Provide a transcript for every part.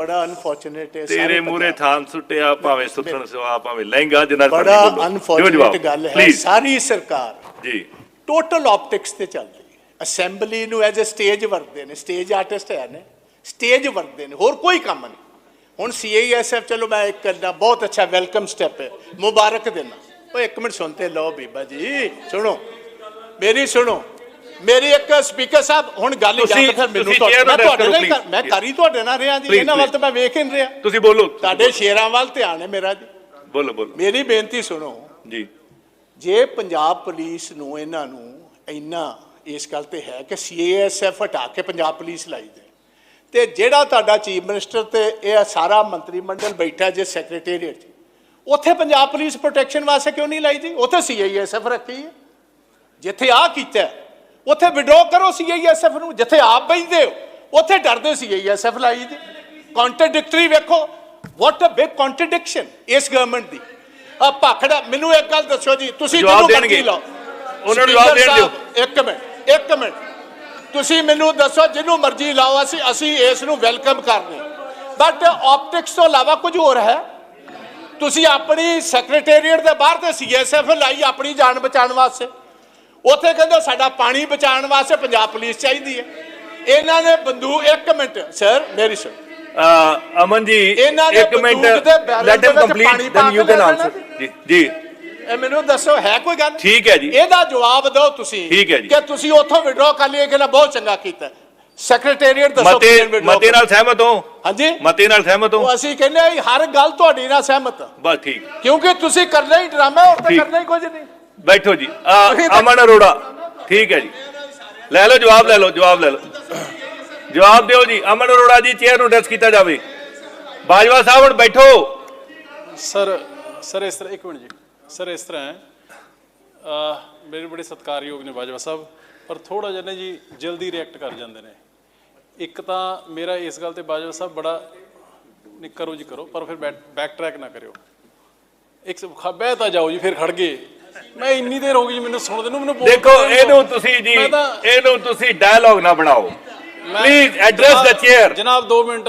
ਬੜਾ ਅਨਫੋਰਚੂਨੇਟ ਹੈ ਤੇਰੇ ਮੂਰੇ ਥਾਨ ਸੁੱਟਿਆ ਭਾਵੇਂ ਸੁੱਥਣ ਸਵਾ ਭਾਵੇਂ ਲਹਿੰਗਾ ਜਿੰਨਾ ਬੜਾ ਅਨਫੋਰਚੂਨੇਟ ਗੱਲ ਹੈ ਸਾਰੀ ਸਰਕਾਰ ਜੀ। ਟੋਟਲ ਆਪਟਿਕਸ ਤੇ ਚੱਲ ਰਹੀ ਹੈ। ਅਸੈਂਬਲੀ ਨੂੰ ਐਜ਼ ਅ ਸਟੇਜ ਵਰਤਦੇ ਨੇ ਸਟੇਜ ਆਰਟਿਸਟ ਹੈ ਨੇ ਸਟੇਜ ਵਰਤਦੇ ਨੇ ਹੋਰ ਕੋਈ ਕੰਮ ਨਹੀਂ। ਹੁਣ ਸੀਆਈਐਸਐਫ ਚਲੋ ਮੈਂ ਇੱਕ ਕਰਨਾ ਬਹੁਤ ਅੱਛਾ ਵੈਲਕਮ ਸਟੈਪ ਹੈ ਮੁਬਾਰਕ ਦੇਣਾ। ਉਹ ਇੱਕ ਮਿੰਟ ਸੁਣਤੇ ਲਓ ਬੀਬਾ ਜੀ ਸੁਣੋ ਮੇਰੀ ਸੁਣੋ। ਮੇਰੀ ਇੱਕ ਸਪੀਕਰ ਸਾਹਿਬ ਹੁਣ ਗੱਲ ਜਾਂ ਤੁਸੀਂ- ਫਿਰ ਮੈਨੂੰ ਮੈਂ ਤੁਹਾਡੇ ਨਾਲ ਹੀ. ਮੈਂ ਕਰੀ ਤੁਹਾਡੇ ਨਾਲ ਰਿਹਾ ਜੀ ਇਹਨਾਂ ਵੱਲ. ਤਾਂ ਮੈਂ ਵੇਖ ਹੀ ਨਹੀਂ ਰਿਹਾ। ਤੁਸੀਂ ਬੋਲੋ ਤੁਹਾਡੇ ਸ਼ੇਰਾਂ ਵੱਲ ਧਿਆਨ ਹੈ ਮੇਰਾ ਜੀ। ਬੋਲੋ ਬੋਲੋ। ਮੇਰੀ ਬੇਨਤੀ ਸੁਣੋ। ਜੀ। ਜੇ ਪੰਜਾਬ ਪੁਲਿਸ ਨੂੰ ਇਹਨਾਂ ਨੂੰ ਇੰਨਾ ਇਸ ਗੱਲ ਤੇ ਹੈ ਕਿ ਸੀਏਐਸਐਫ ਹਟਾ ਕੇ ਪੰਜਾਬ ਪੁਲਿਸ ਲਾਈ ਦੇ ਤੇ ਜਿਹੜਾ ਤੁਹਾਡਾ ਚੀਫ ਮਿਨਿਸਟਰ ਤੇ ਇਹ ਸਾਰਾ ਮੰਤਰੀ ਮੰਡਲ ਬੈਠਾ ਜੇ ਸੈਕਟਰੀਏਟ ਉੱਥੇ ਪੰਜਾਬ ਪੁਲਿਸ ਪ੍ਰੋਟੈਕਸ਼ਨ ਵਾਸਤੇ ਕਿਉਂ ਨਹੀਂ ਲਾਈ ਜੀ? ਉੱਥੇ ਸੀਆਈਐਸਐਫ ਰੱਖੀ ਹੈ। ਜਿੱਥੇ ਆ ਕੀਤਾ ਹੈ, ਉੱਥੇ ਵਿਡਰੋ ਕਰੋ ਸੀਆਈਐਸਐਫ ਨੂੰ ਜਿੱਥੇ ਆਪ ਬੈਠਦੇ ਹੋ। ਉੱਥੇ ਡਰਦੇ ਸੀਆਈਐਸਐਫ ਲਾਈ ਜੀ ਕੰਟਰਡਿਕਟਰੀ ਵੇਖੋ। ਵਾਟ ਅ ਬਿਗ ਕੰਟਰਡਿਕਸ਼ਨ ਇਸ ਗਵਰਨਮੈਂਟ ਦੀ। ਆ ਭਾਖੜਾ ਮੈਨੂੰ ਇੱਕ ਗੱਲ ਦੱਸੋ ਜੀ ਤੁਸੀਂ ਜਿਹਨੂੰ ਮਰਜ਼ੀ। ਲਾਓ। ਉਹਨਾਂ ਨੂੰ ਜਵਾਬ ਦੇਣ ਦਿਓ। ਇੱਕ ਮਿੰਟ ਇੱਕ ਮਿੰਟ। ਤੁਸੀਂ ਮੈਨੂੰ ਦੱਸੋ ਜਿਹਨੂੰ ਮਰਜ਼ੀ ਲਾਓ ਅਸੀਂ ਅਸੀਂ ਇਸ ਨੂੰ ਵੈਲਕਮ ਕਰਦੇ ਬਟ ਆਪਟਿਕਸ ਤੋਂ ਇਲਾਵਾ ਕੁਝ ਹੋਰ ਹੈ। ਤੁਸੀਂ ਆਪਣੀ ਸੈਕਟਰੀਏਟ ਦੇ ਬਾਹਰ ਤੇ ਸੀਐਸਐਫ ਲਾਈ ਆਪਣੀ ਜਾਨ ਬਚਾਉਣ ਵਾਸਤੇ। ਉੱਥੇ ਕਹਿੰਦੇ ਸਾਡਾ ਪਾਣੀ ਬਚਾਉਣ ਵਾਸਤੇ ਪੰਜਾਬ ਪੁਲਿਸ ਚਾਹੀਦੀ ਹੈ। ਇਹਨਾਂ ਨੇ ਬੰਦੂਕ ਇੱਕ ਮਿੰਟ ਸਰ ਮੇਰੀ ਸੁਣ। ਅਮਨ ਜੀ ਇਹਨਾਂ ਨੇ ਇੱਕ minute let him complete then you can answer ਜੀ ਜੀ। ਇਹ ਮੈਨੂੰ ਦੱਸੋ ਹੈ ਕੋਈ ਗੱਲ? ਠੀਕ ਹੈ ਜੀ। ਇਹਦਾ ਜਵਾਬ ਦਿਓ ਤੁਸੀਂ ਠੀਕ ਹੈ ਜੀ। ਕਿ ਤੁਸੀਂ ਉੱਥੋਂ ਵਿਡਰਾ ਕਰ ਲਿਆ ਕਿ ਨਾ ਬਹੁਤ ਚੰਗਾ ਕੀਤਾ। ਸੈਕਟਰੀਏਟ ਦੱਸੋ ਮਤੇ ਮਤੇ ਨਾਲ ਸਹਿਮਤ ਹੋ? ਹਾਂਜੀ। ਮਤੇ ਨਾਲ ਸਹਿਮਤ ਹੋ? ਅਸੀਂ ਕਹਿੰਦੇ ਹਾਂ ਹਰ ਗੱਲ ਤੁਹਾਡੀ ਨਾਲ ਸਹਿਮਤ। ਬਸ ਠੀਕ। ਕਿਉਂਕਿ ਤੁਸੀਂ ਕਰਨਾ ਹੀ ਡਰਾਮਾ ਹੋਰ ਤਾਂ। ਕਰਨਾ ਹੀ ਕੁਝ ਨਹੀਂ। ਬੈਠੋ ਜੀ। ਤਾਂ- ਅਮਨ ਅਰੋੜਾ। ਠੀਕ ਹੈ ਜੀ। ਲੈ ਲਓ ਜਵਾਬ ਲੈ ਲਓ ਜਵਾਬ ਲੈ ਲਓ। ਜਵਾਬ ਦਿਓ ਜੀ ਅਮਨ ਅਰੋੜਾ ਜੀ ਚੇਅਰ ਨੂੰ ਡੈਸ ਕੀਤਾ ਜਾਵੇ। ਬਾਜਵਾ ਸਾਹਿਬ ਹੁਣ ਬੈਠੋ। ਸਰ ਸਰ ਇਸ ਤਰ੍ਹਾਂ ਇੱਕ ਮਿੰਟ ਜੀ। ਸਰ ਇਸ ਤਰ੍ਹਾਂ ਹੈ। ਮੇਰੇ ਬੜੇ ਸਤਿਕਾਰਯੋਗ ਨੇ ਬਾਜਵਾ ਸਾਹਿਬ ਪਰ ਥੋੜਾ ਜਿਹਾ ਨਾ ਜੀ ਜਲਦੀ ਰਿਐਕਟ ਕਰ ਜਾਂਦੇ ਨੇ। ਇੱਕ ਤਾਂ ਮੇਰਾ ਇਸ ਗੱਲ ਤੇ ਬਾਜਵਾ ਸਾਹਿਬ ਬੜਾ ਨਹੀਂ ਕਰੋ ਜੀ ਕਰੋ ਪਰ ਫਿਰ ਬੈਕ ਟਰੈਕ ਨਾ ਕਰਿਓ। ਇੱਕ ਬਹਿ ਤਾਂ ਜਾਓ ਜੀ ਫਿਰ ਖੜ ਗਏ। ਮੈਂ ਇੰਨੀ ਦੇਰ ਹੋ ਗਈ ਜੀ ਮੈਨੂੰ ਸੁਣਦੇ ਨੂੰ ਮੈਨੂੰ ਬੋਲ ਦੇਖੋ ਇਹਨੂੰ ਤੁਸੀਂ ਜੀ ਮੈਂ ਤਾਂ ਇਹਨੂੰ ਤੁਸੀਂ ਡਾਇਲੌਗ ਨਾ ਬਣਾਓ। ਮੈਂ- ਪਲੀਜ਼ ਐਡਰੈਸ ਦ ਜਨਾਬ- ਚੇਅਰ ਜਨਾਬ 2 ਮਿੰਟ।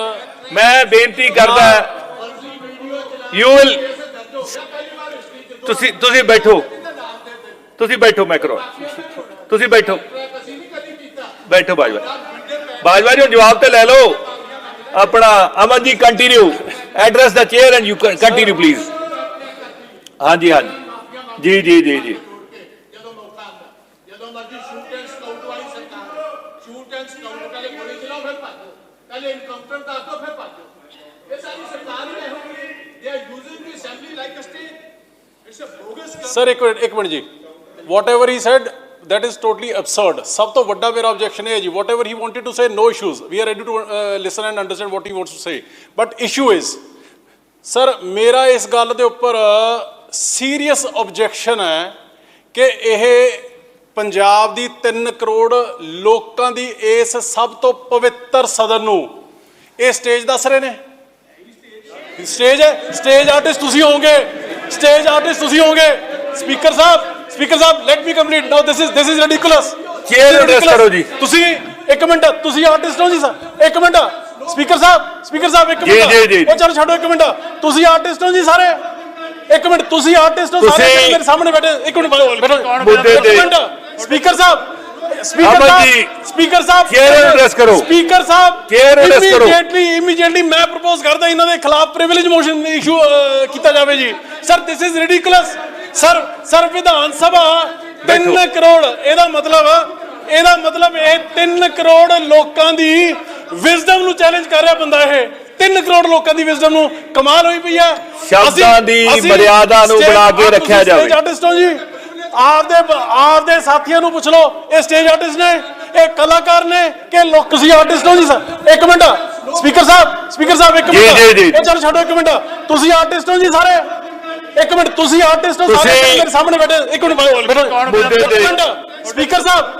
ਮੈਂ ਬੇਨਤੀ ਕਰਦਾ ਯੂ ਵਿਲ ਤੁਸੀਂ ਤੁਸੀਂ ਬੈਠੋ। ਤੁਸੀਂ ਬੈਠੋ ਮੈਂ ਕਰੋ। ਤੁਸੀਂ ਬੈਠੋ। ਬੈਠੋ ਬਾਜਵਾ। ਬਾਜਵਾ ਜੀ ਹੁਣ ਜਵਾਬ ਤੇ ਲੈ ਲਓ। ਆਪਣਾ Aman ji continue address the chair and you continue please ਹਾਂਜੀ ਹਾਂਜੀ। ਜੀ ਜੀ ਜੀ ਜੀ ਜਦੋਂ ਮੌਕਾ ਆਉਂਦਾ ਜਦੋਂ ਮਰਜ਼ੀ ਸ਼ੂਟ ਐਂਡ ਸਕਾਊਟ ਵਾਲੀ ਸਰਕਾਰ ਸ਼ੂਟ ਐਂਡ ਸਕਾਊਟ ਪਹਿਲੇ ਗੋਲੀ ਚਲਾਓ ਫਿਰ ਭੱਜੋ ਪਹਿਲੇ ਇਨਕਾਊਂਟਰ ਦੱਸ ਦਿਓ ਫਿਰ ਭੱਜੋ ਇਹ ਸਾਰੀ ਸਰਕਾਰ ਹੀ ਇਹੋ ਜਿਹੀ ਹੈ they are using the assembly like a stage it's a bogus sir ਇੱਕ ਮਿੰਟ ਇੱਕ ਮਿੰਟ ਜੀ whatever he said that is totally absurd. ਸਭ ਤੋਂ ਵੱਡਾ ਮੇਰਾ objection ਇਹ ਹੈ ਜੀ whatever he wanted to say no issues. We are ready to uh, listen and understand what he wants to say. But issue is sir ਮੇਰਾ ਇਸ ਗੱਲ ਦੇ ਉੱਪਰ ਸੀਰੀਅਸ objection ਹੈ ਕਿ ਇਹ ਪੰਜਾਬ ਦੀ 3 ਕਰੋੜ ਲੋਕਾਂ ਦੀ ਇਸ ਸਭ ਤੋਂ ਪਵਿੱਤਰ ਸਦਨ ਨੂੰ ਇਹ ਸਟੇਜ ਦੱਸ ਰਹੇ ਨੇ? ਸਟੇਜ ਹੈ? ਸਟੇਜ ਆਰਟਿਸਟ ਤੁਸੀਂ ਹੋਵੋਗੇ। ਸਟੇਜ ਆਰਟਿਸਟ ਤੁਸੀਂ ਹੋਵੋਗੇ। ਸਪੀਕਰ ਸਾਹਿਬ speaker Sahib let me complete now this is this is ridiculous Chair address ਕਰੋ ਜੀ। ਤੁਸੀਂ ਇੱਕ ਮਿੰਟ ਤੁਸੀਂ ਆਰਟਿਸਟ ਹੋ ਜੀ ਸਰ ਇੱਕ ਮਿੰਟ। ਸਪੀਕਰ ਸਾਹਿਬ ਸਪੀਕਰ ਸਾਹਿਬ ਇੱਕ ਮਿੰਟ। ਉਹ ਚਲੋ ਛੱਡੋ ਇੱਕ ਮਿੰਟ। ਤੁਸੀਂ ਆਰਟਿਸਟ ਹੋ ਜੀ ਸਾਰੇ। ਇੱਕ ਮਿੰਟ ਤੁਸੀਂ ਆਰਟਿਸਟ ਹੋ ਸਾਰੇ ਤੁਸੀਂ- ਮੇਰੇ ਸਾਹਮਣੇ ਬੈਠੇ ਇੱਕ ਮਿੰਟ ਮੁੱਦੇ ਤੇ- ਸਪੀਕਰ ਸਾਹਿਬ ਸਪੀਕਰ ਅਮਨ ਜੀ, ਸਾਹਿਬ ਸਪੀਕਰ ਸਾਹਿਬ chair address ਕਰੋ। ਸਪੀਕਰ ਸਾਹਿਬ Chair address ਕਰੋ। ਇਮੀਡੀਏਟਲੀ ਇਮੀਡੀਏਟਲੀ ਮੈਂ ਪ੍ਰਪੋਜ਼ ਕਰਦਾ ਇਹਨਾਂ ਦੇ ਖਿਲਾਫ ਪ੍ਰਿਵਿਲੇਜ ਮੋਸ਼ਨ ਇਸ਼ੂ ਕੀਤਾ ਜਾਵੇ ਜੀ sir this is ridiculous sir sir Vidhan Sabha 3 ਬੈਠੋ। ਕਰੋੜ ਇਹਦਾ ਮਤਲਬ ਇਹਦਾ ਮਤਲਬ ਇਹ 3 ਕਰੋੜ ਲੋਕਾਂ ਦੀ ਵਿਜ਼ਡਮ ਨੂੰ ਚੈਲੰਜ ਕਰ ਰਿਹਾ ਬੰਦਾ ਇਹ 3 ਕਰੋੜ ਲੋਕਾਂ ਦੀ ਵਿਜ਼ਡਮ ਨੂੰ ਕਮਾਲ ਹੋਈ ਪਈ ਹੈ। ਸ਼ਬਦਾਂ ਦੀ ਮਰਿਆਦਾ ਨੂੰ ਬਣਾ ਕੇ ਰੱਖਿਆ ਜਾਵੇ। ਸਟੇਜ ਆਰਟਿਸਟ ਹੋ ਜੀ। ਆਪਦੇ ਆਪਦੇ ਸਾਥੀਆਂ ਨੂੰ ਪੁੱਛ ਲਓ ਇਹ ਸਟੇਜ ਆਰਟਿਸਟ ਨੇ ਇਹ ਕਲਾਕਾਰ ਨੇ ਕਿ ਲੋਕ ਤੁਸੀਂ ਆਰਟਿਸਟ ਹੋ ਜੀ ਸਰ? ਇੱਕ ਮਿੰਟ। ਸਪੀਕਰ ਸਾਹਿਬ ਸਪੀਕਰ ਸਾਹਿਬ ਇੱਕ ਮਿੰਟ। ਜੀ, ਜੀ। ਉਹ ਚਲੋ ਛੱਡੋ ਇੱਕ ਮਿੰਟ। ਤੁਸੀਂ ਆਰਟਿਸਟ ਹੋ ਜੀ ਸਾਰੇ? ਇੱਕ ਮਿੰਟ ਤੁਸੀਂ ਆਰਟਿਸਟ ਹੋ ਸਾਰੇ ਮੇਰੇ ਸਾਹਮਣੇ ਬੈਠੇ। ਇੱਕ ਬੈਠੋ। ਮਿੰਟ। ਸਪੀਕਰ ਸਾਹਿਬ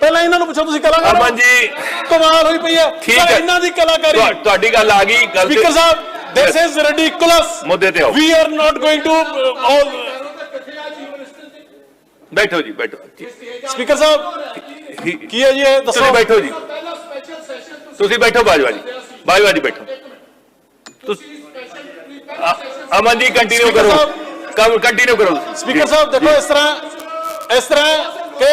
ਪਹਿਲਾਂ ਇਹਨਾਂ ਨੂੰ ਪੁੱਛੋ ਤੁਸੀਂ ਕਲਾਕਾਰ ਹੋ? ਅਮਨ ਜੀ ਕਮਾਲ ਹੋਈ ਪਈ ਹੈ ਠੀਕ ਪਰ ਹੈ। ਇਹਨਾਂ ਦੀ ਕਲਾਕਾਰੀ ਤੁਹਾ- ਤੁਹਾਡੀ ਗੱਲ ਆ ਗਈ ਗੱਲ ਤੇ- ਸਪੀਕਰ ਸਾਹਿਬ this is ridiculous ਮੁੱਦੇ ਤੇ ਆਓ। we are not going to uh, all ਬੈਠੋ ਜੀ ਬੈਠੋ ਸਪੀਕਰ ਸਾਹਿਬ ਠੀਕ- ਕੀ ਹੈ ਜੀ ਇਹ ਤੁਸੀਂ ਦੱਸੋ ਬੈਠੋ ਜੀ ਤੁਸੀਂ ਬੈਠੋ ਬਾਜਵਾ ਜੀ ਬਾਜਵਾ ਜੀ ਬੈਠੋ ਤੁਸੀਂ ਅ- ਅਮਨ ਜੀ ਕੰਟੀਨਿਊ ਕਰੋ ਸਾਹਿਬ। ਕੰਮ ਕੰਟੀਨਿਊ ਕਰੋ ਤੁਸੀਂ। ਸਪੀਕਰ ਸਾਹਿਬ ਦੇਖੋ ਇਸ ਤਰ੍ਹਾਂ ਇਸ ਤਰ੍ਹਾਂ ਕਿ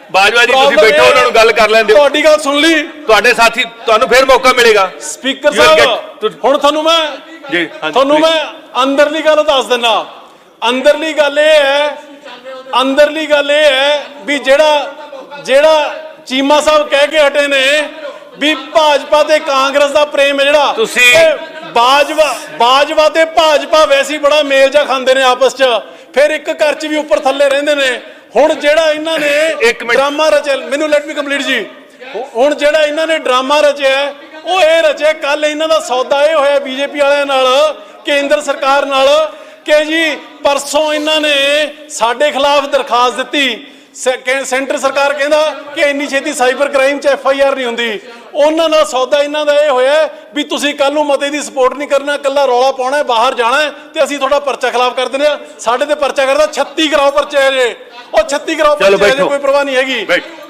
ਬਾਜਵਾ ਜੀ ਤੁਸੀਂ ਬੈਠੋ ਉਹਨਾਂ ਨੂੰ ਗੱਲ ਕਰ ਲੈਂਦੇ ਤੁਹਾਡੀ ਗੱਲ ਸੁਣ ਲਈ। ਤੁਹਾਡੇ ਸਾਥੀ ਤੁਹਾਨੂੰ ਫਿਰ ਮੌਕਾ ਮਿਲੇਗਾ। ਸਪੀਕਰ ਸਾਹਿਬ ਹੁਣ ਤੁਹਾਨੂੰ ਮੈਂ ਜੀ, ਤੁਹਾਨੂੰ. ਮੈਂ ਅੰਦਰਲੀ ਗੱਲ ਦੱਸ ਦਿੰਦਾ ਅੰਦਰਲੀ ਗੱਲ ਇਹ ਹੈ ਅੰਦਰਲੀ ਗੱਲ ਇਹ ਹੈ ਵੀ ਜਿਹੜਾ ਜਿਹੜਾ ਚੀਮਾ ਸਾਹਿਬ ਕਹਿ ਕੇ ਹਟੇ ਨੇ ਵੀ ਭਾਜਪਾ ਤੇ ਕਾਂਗਰਸ ਦਾ ਪ੍ਰੇਮ ਹੈ ਜਿਹੜਾ। ਤੁਸੀਂ- ਬਾਜਵਾ ਬਾਜਵਾ ਤੇ ਭਾਜਪਾ ਵੈਸੇ ਬੜਾ ਮੇਲ ਜਾ ਖਾਂਦੇ ਨੇ ਆਪਸ 'ਚ। ਫਿਰ ਇੱਕ ਘਰ 'ਚ ਵੀ ਉੱਪਰ ਥੱਲੇ ਰਹਿੰਦੇ ਨੇ। ਹੁਣ ਜਿਹੜਾ ਇਹਨਾਂ ਨੇ। ਡਰਾਮਾ ਰਚਿਆ ਮੈਨੂੰ ਲੈਟ ਮੀ ਕੰਪਲੀਟ ਜੀ। ਹੁਣ ਜਿਹੜਾ ਇਹਨਾਂ ਨੇ ਡਰਾਮਾ ਰਚਿਆ ਉਹ ਇਹ ਰਚਿਆ ਕੱਲ ਇਹਨਾਂ ਦਾ ਸੌਦਾ ਇਹ ਹੋਇਆ ਬੀਜੇਪੀ ਵਾਲਿਆਂ ਨਾਲ ਕੇਂਦਰ ਸਰਕਾਰ ਨਾਲ ਕਿ ਜੀ ਪਰਸੋਂ ਇਹਨਾਂ ਨੇ ਸਾਡੇ ਖਿਲਾਫ ਦਰਖਾਸਤ ਦਿੱਤੀ। ਸੈਂਟਰ ਸਰਕਾਰ ਕਹਿੰਦਾ ਕਿ ਇੰਨੀ ਛੇਤੀ ਸਾਈਬਰ ਕ੍ਰਾਈਮ 'ਚ ਐਫ ਆਈ ਆਰ ਨਹੀਂ ਹੁੰਦੀ। ਉਹਨਾਂ ਨਾਲ ਸੌਦਾ ਇਹਨਾਂ ਦਾ ਇਹ ਹੋਇਆ ਵੀ ਤੁਸੀਂ ਕੱਲ ਨੂੰ ਮਤੇ ਦੀ ਸਪੋਰਟ ਨਹੀਂ ਕਰਨਾ ਕੱਲਾ ਰੌਲਾ ਪਾਉਣਾ ਬਾਹਰ ਜਾਣਾ ਤੇ ਅਸੀਂ ਤੁਹਾਡਾ ਪਰਚਾ ਖਿਲਾਫ ਕਰ ਦਿੰਦੇ ਆ ਸਾਡੇ ਤੇ ਪਰਚਾ ਕਰਦਾ 36 ਕਰਾਓ ਪਰਚੇ ਜੇ। ਉਹ 36 ਕਰਾਓ ਪਰਚੇ ਜੇ। ਕੋਈ ਪਰਵਾਹ ਨਹੀਂ ਹੈਗੀ।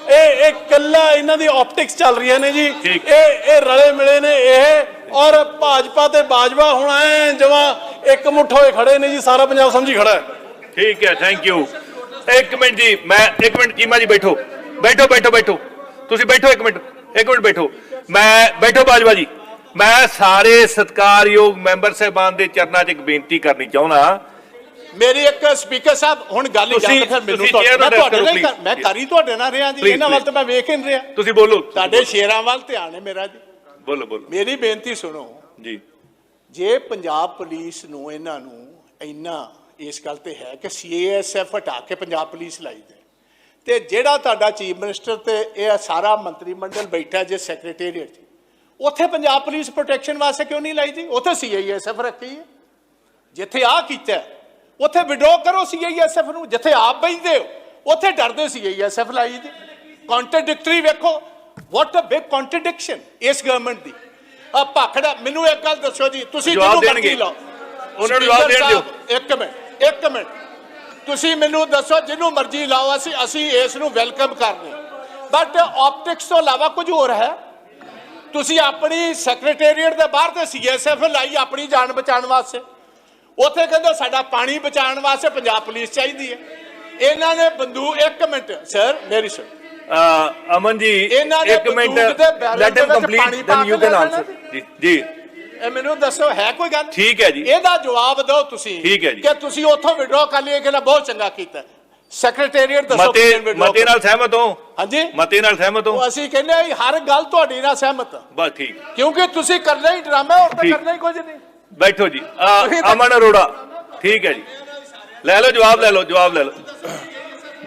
ਇਹ ਇਹ ਕੱਲਾ ਇਹਨਾਂ ਦੀ ਆਪਟਿਕਸ ਚੱਲ ਰਹੀਆਂ ਨੇ ਜੀ। ਇਹ ਇਹ ਰਲੇ ਮਿਲੇ ਨੇ ਇਹ। ਔਰ ਭਾਜਪਾ ਤੇ ਬਾਜਵਾ ਹੁਣ ਐ ਜਮਾ ਇੱਕ ਮੁੱਠ ਹੋਏ ਖੜੇ ਨੇ ਜੀ ਸਾਰਾ ਪੰਜਾਬ ਸਮਝੀ ਖੜਾ ਹੈ। ਠੀਕ ਹੈ ਥੈਂਕ ਯੂ ਇੱਕ ਮਿੰਟ ਜੀ ਮੈਂ ਇੱਕ ਮਿੰਟ ਚੀਮਾ ਜੀ ਬੈਠੋ। ਬੈਠੋ ਬੈਠੋ ਬੈਠੋ। ਤੁਸੀਂ ਬੈਠੋ ਇੱਕ ਮਿੰਟ। ਇੱਕ ਮਿੰਟ ਬੈਠੋ। ਮੈਂ ਬੈਠੋ ਬਾਜਵਾ ਜੀ। ਮੈਂ ਸਾਰੇ ਸਤਿਕਾਰਯੋਗ ਮੈਂਬਰ ਸਾਹਿਬਾਨ ਦੇ ਚਰਨਾਂ 'ਚ ਇੱਕ ਬੇਨਤੀ ਕਰਨੀ ਚਾਹੁੰਦਾ। ਮੇਰੀ ਇੱਕ ਸਪੀਕਰ ਸਾਹਿਬ ਹੁਣ ਗੱਲ ਜਾਂ ਫਿਰ ਮੈਨੂੰ ਤੁਹਾਡੇ ਨਾਲ ਮੈਂ. ਕਰੀ ਤੁਹਾਡੇ ਨਾਲ ਰਿਹਾ ਜੀ। ਇਹਨਾਂ ਵੱਲ. ਤਾਂ ਮੈਂ ਵੇਖ ਹੀ ਨਹੀਂ ਰਿਹਾ। ਤੁਸੀਂ ਬੋਲੋ। ਤੁਹਾਡੇ ਸ਼ੇਰਾਂ ਵੱਲ ਧਿਆਨ ਹੈ ਮੇਰਾ ਜੀ। ਬੋਲੋ ਬੋਲੋ। ਮੇਰੀ ਬੇਨਤੀ ਸੁਣੋ। ਜੀ। ਜੇ ਪੰਜਾਬ ਪੁਲਿਸ ਨੂੰ ਇਹਨਾਂ ਨੂੰ ਇੰਨਾ ਇਸ ਗੱਲ ਤੇ ਹੈ ਕਿ ਸੀਏਐਸਐਫ ਹਟਾ ਕੇ ਪੰਜਾਬ ਪੁਲਿਸ ਲਾਈ ਦੇ ਤੇ ਜਿਹੜਾ ਤੁਹਾਡਾ ਚੀਫ ਮਿਨਿਸਟਰ ਤੇ ਇਹ ਸਾਰਾ ਮੰਤਰੀ ਮੰਡਲ ਬੈਠਾ ਜੇ ਸੈਕਟਰੀਏਟ ਉੱਥੇ ਪੰਜਾਬ ਪੁਲਿਸ ਪ੍ਰੋਟੈਕਸ਼ਨ ਵਾਸਤੇ ਕਿਉਂ ਨਹੀਂ ਲਾਈ ਜੀ? ਉੱਥੇ ਸੀਆਈਐਸਐਫ ਰੱਖੀ ਹੈ। ਜਿੱਥੇ ਆ ਕੀਤਾ ਉੱਥੇ ਵਿਡਰੋ ਕਰੋ ਸੀਆਈਐਸਐਫ ਨੂੰ ਜਿੱਥੇ ਆਪ ਬੈਠਦੇ ਹੋ ਉੱਥੇ ਡਰਦੇ ਸੀਆਈਐਸਐਫ ਲਾਈ ਜੀ। ਕੰਟਰਡਿਕਟਰੀ ਵੇਖੋ ਵਾਟ ਅ ਬਿਗ ਕੰਟਰਡਿਕਸ਼ਨ ਇਸ ਗਵਰਨਮੈਂਟ ਦੀ। ਆ ਭਾਖੜਾ ਮੈਨੂੰ ਇੱਕ ਗੱਲ ਦੱਸੋ ਜੀ ਤੁਸੀਂ ਜਿਹਨੂੰ। ਮਰਜ਼ੀ ਲਾਓ। ਉਹਨਾਂ ਨੂੰ ਜਵਾਬ ਦੇਣ ਦਿਓ। ਇੱਕ ਮਿੰਟ ਇੱਕ ਮਿੰਟ। ਤੁਸੀਂ ਮੈਨੂੰ ਦੱਸੋ ਜਿਹਨੂੰ ਮਰਜ਼ੀ ਲਾਓ ਅਸੀਂ ਅਸੀਂ ਇਸ ਨੂੰ ਵੈਲਕਮ ਕਰਨੇ ਬਟ ਆਪਟਿਕਸ ਤੋਂ ਇਲਾਵਾ ਕੁਝ ਹੋਰ ਹੈ। ਤੁਸੀਂ ਆਪਣੀ ਸੈਕਟਰੀਏਟ ਦੇ ਬਾਹਰ ਤੇ ਸੀਐਸਐਫ ਲਾਈ ਆਪਣੀ ਜਾਨ ਬਚਾਉਣ ਵਾਸਤੇ। ਉੱਥੇ ਕਹਿੰਦੇ ਸਾਡਾ ਪਾਣੀ ਬਚਾਉਣ ਵਾਸਤੇ ਪੰਜਾਬ ਪੁਲਿਸ ਚਾਹੀਦੀ ਹੈ। ਇਹਨਾਂ ਨੇ ਬੰਦੂਕ ਇੱਕ ਮਿੰਟ ਸਰ ਮੇਰੀ ਅਹ ਅਮਨ ਜੀ ਇਹਨਾਂ ਨੇ ਇੱਕ minute let him complete then you can answer ਜੀ ਜੀ। ਇਹ ਮੈਨੂੰ ਦੱਸੋ ਹੈ ਕੋਈ ਗੱਲ? ਠੀਕ ਹੈ ਜੀ। ਇਹਦਾ ਜਵਾਬ ਦਿਓ ਤੁਸੀਂ ਠੀਕ ਹੈ ਜੀ। ਕਿ ਤੁਸੀਂ ਉੱਥੋਂ ਵਿਡਰੋ ਕਰ ਲਿਆ ਕਿ ਨਾ ਬਹੁਤ ਚੰਗਾ ਕੀਤਾ। ਸੈਕਟਰੀਏਟ ਦੱਸੋ ਮਤੇ ਮਤੇ ਨਾਲ ਸਹਿਮਤ ਹੋ? ਹਾਂਜੀ। ਮਤੇ ਨਾਲ ਸਹਿਮਤ ਹੋ? ਅਸੀਂ ਕਹਿੰਦੇ ਹਾਂ, ਹਰ ਗੱਲ ਤੁਹਾਡੀ ਨਾਲ ਸਹਿਮਤ। ਬਸ ਠੀਕ। ਕਿਉਂਕਿ ਤੁਸੀਂ ਕਰਨਾ ਹੀ ਡਰਾਮਾ ਹੋਰ ਤਾਂ। ਕਰਨਾ ਹੀ ਕੁਝ ਨਹੀਂ। ਬੈਠੋ ਜੀ। ਅਮਨ ਅਰੋੜਾ। ਠੀਕ ਹੈ ਜੀ। ਲੈ ਲਓ ਜਵਾਬ ਲੈ ਲਓ ਜਵਾਬ ਲੈ ਲਓ।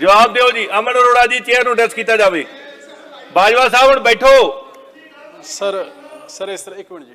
ਜਵਾਬ ਦਿਓ ਜੀ। ਅਮਨ ਅਰੋੜਾ ਜੀ ਚੇਅਰ ਨੂੰ ਡੈਸ ਕੀਤਾ ਜਾਵੇ। ਬਾਜਵਾ ਸਾਹਿਬ ਹੁਣ ਬੈਠੋ। ਸਰ ਸਰ ਇਸ ਤਰ੍ਹਾਂ ਇੱਕ ਮਿੰਟ ਜੀ।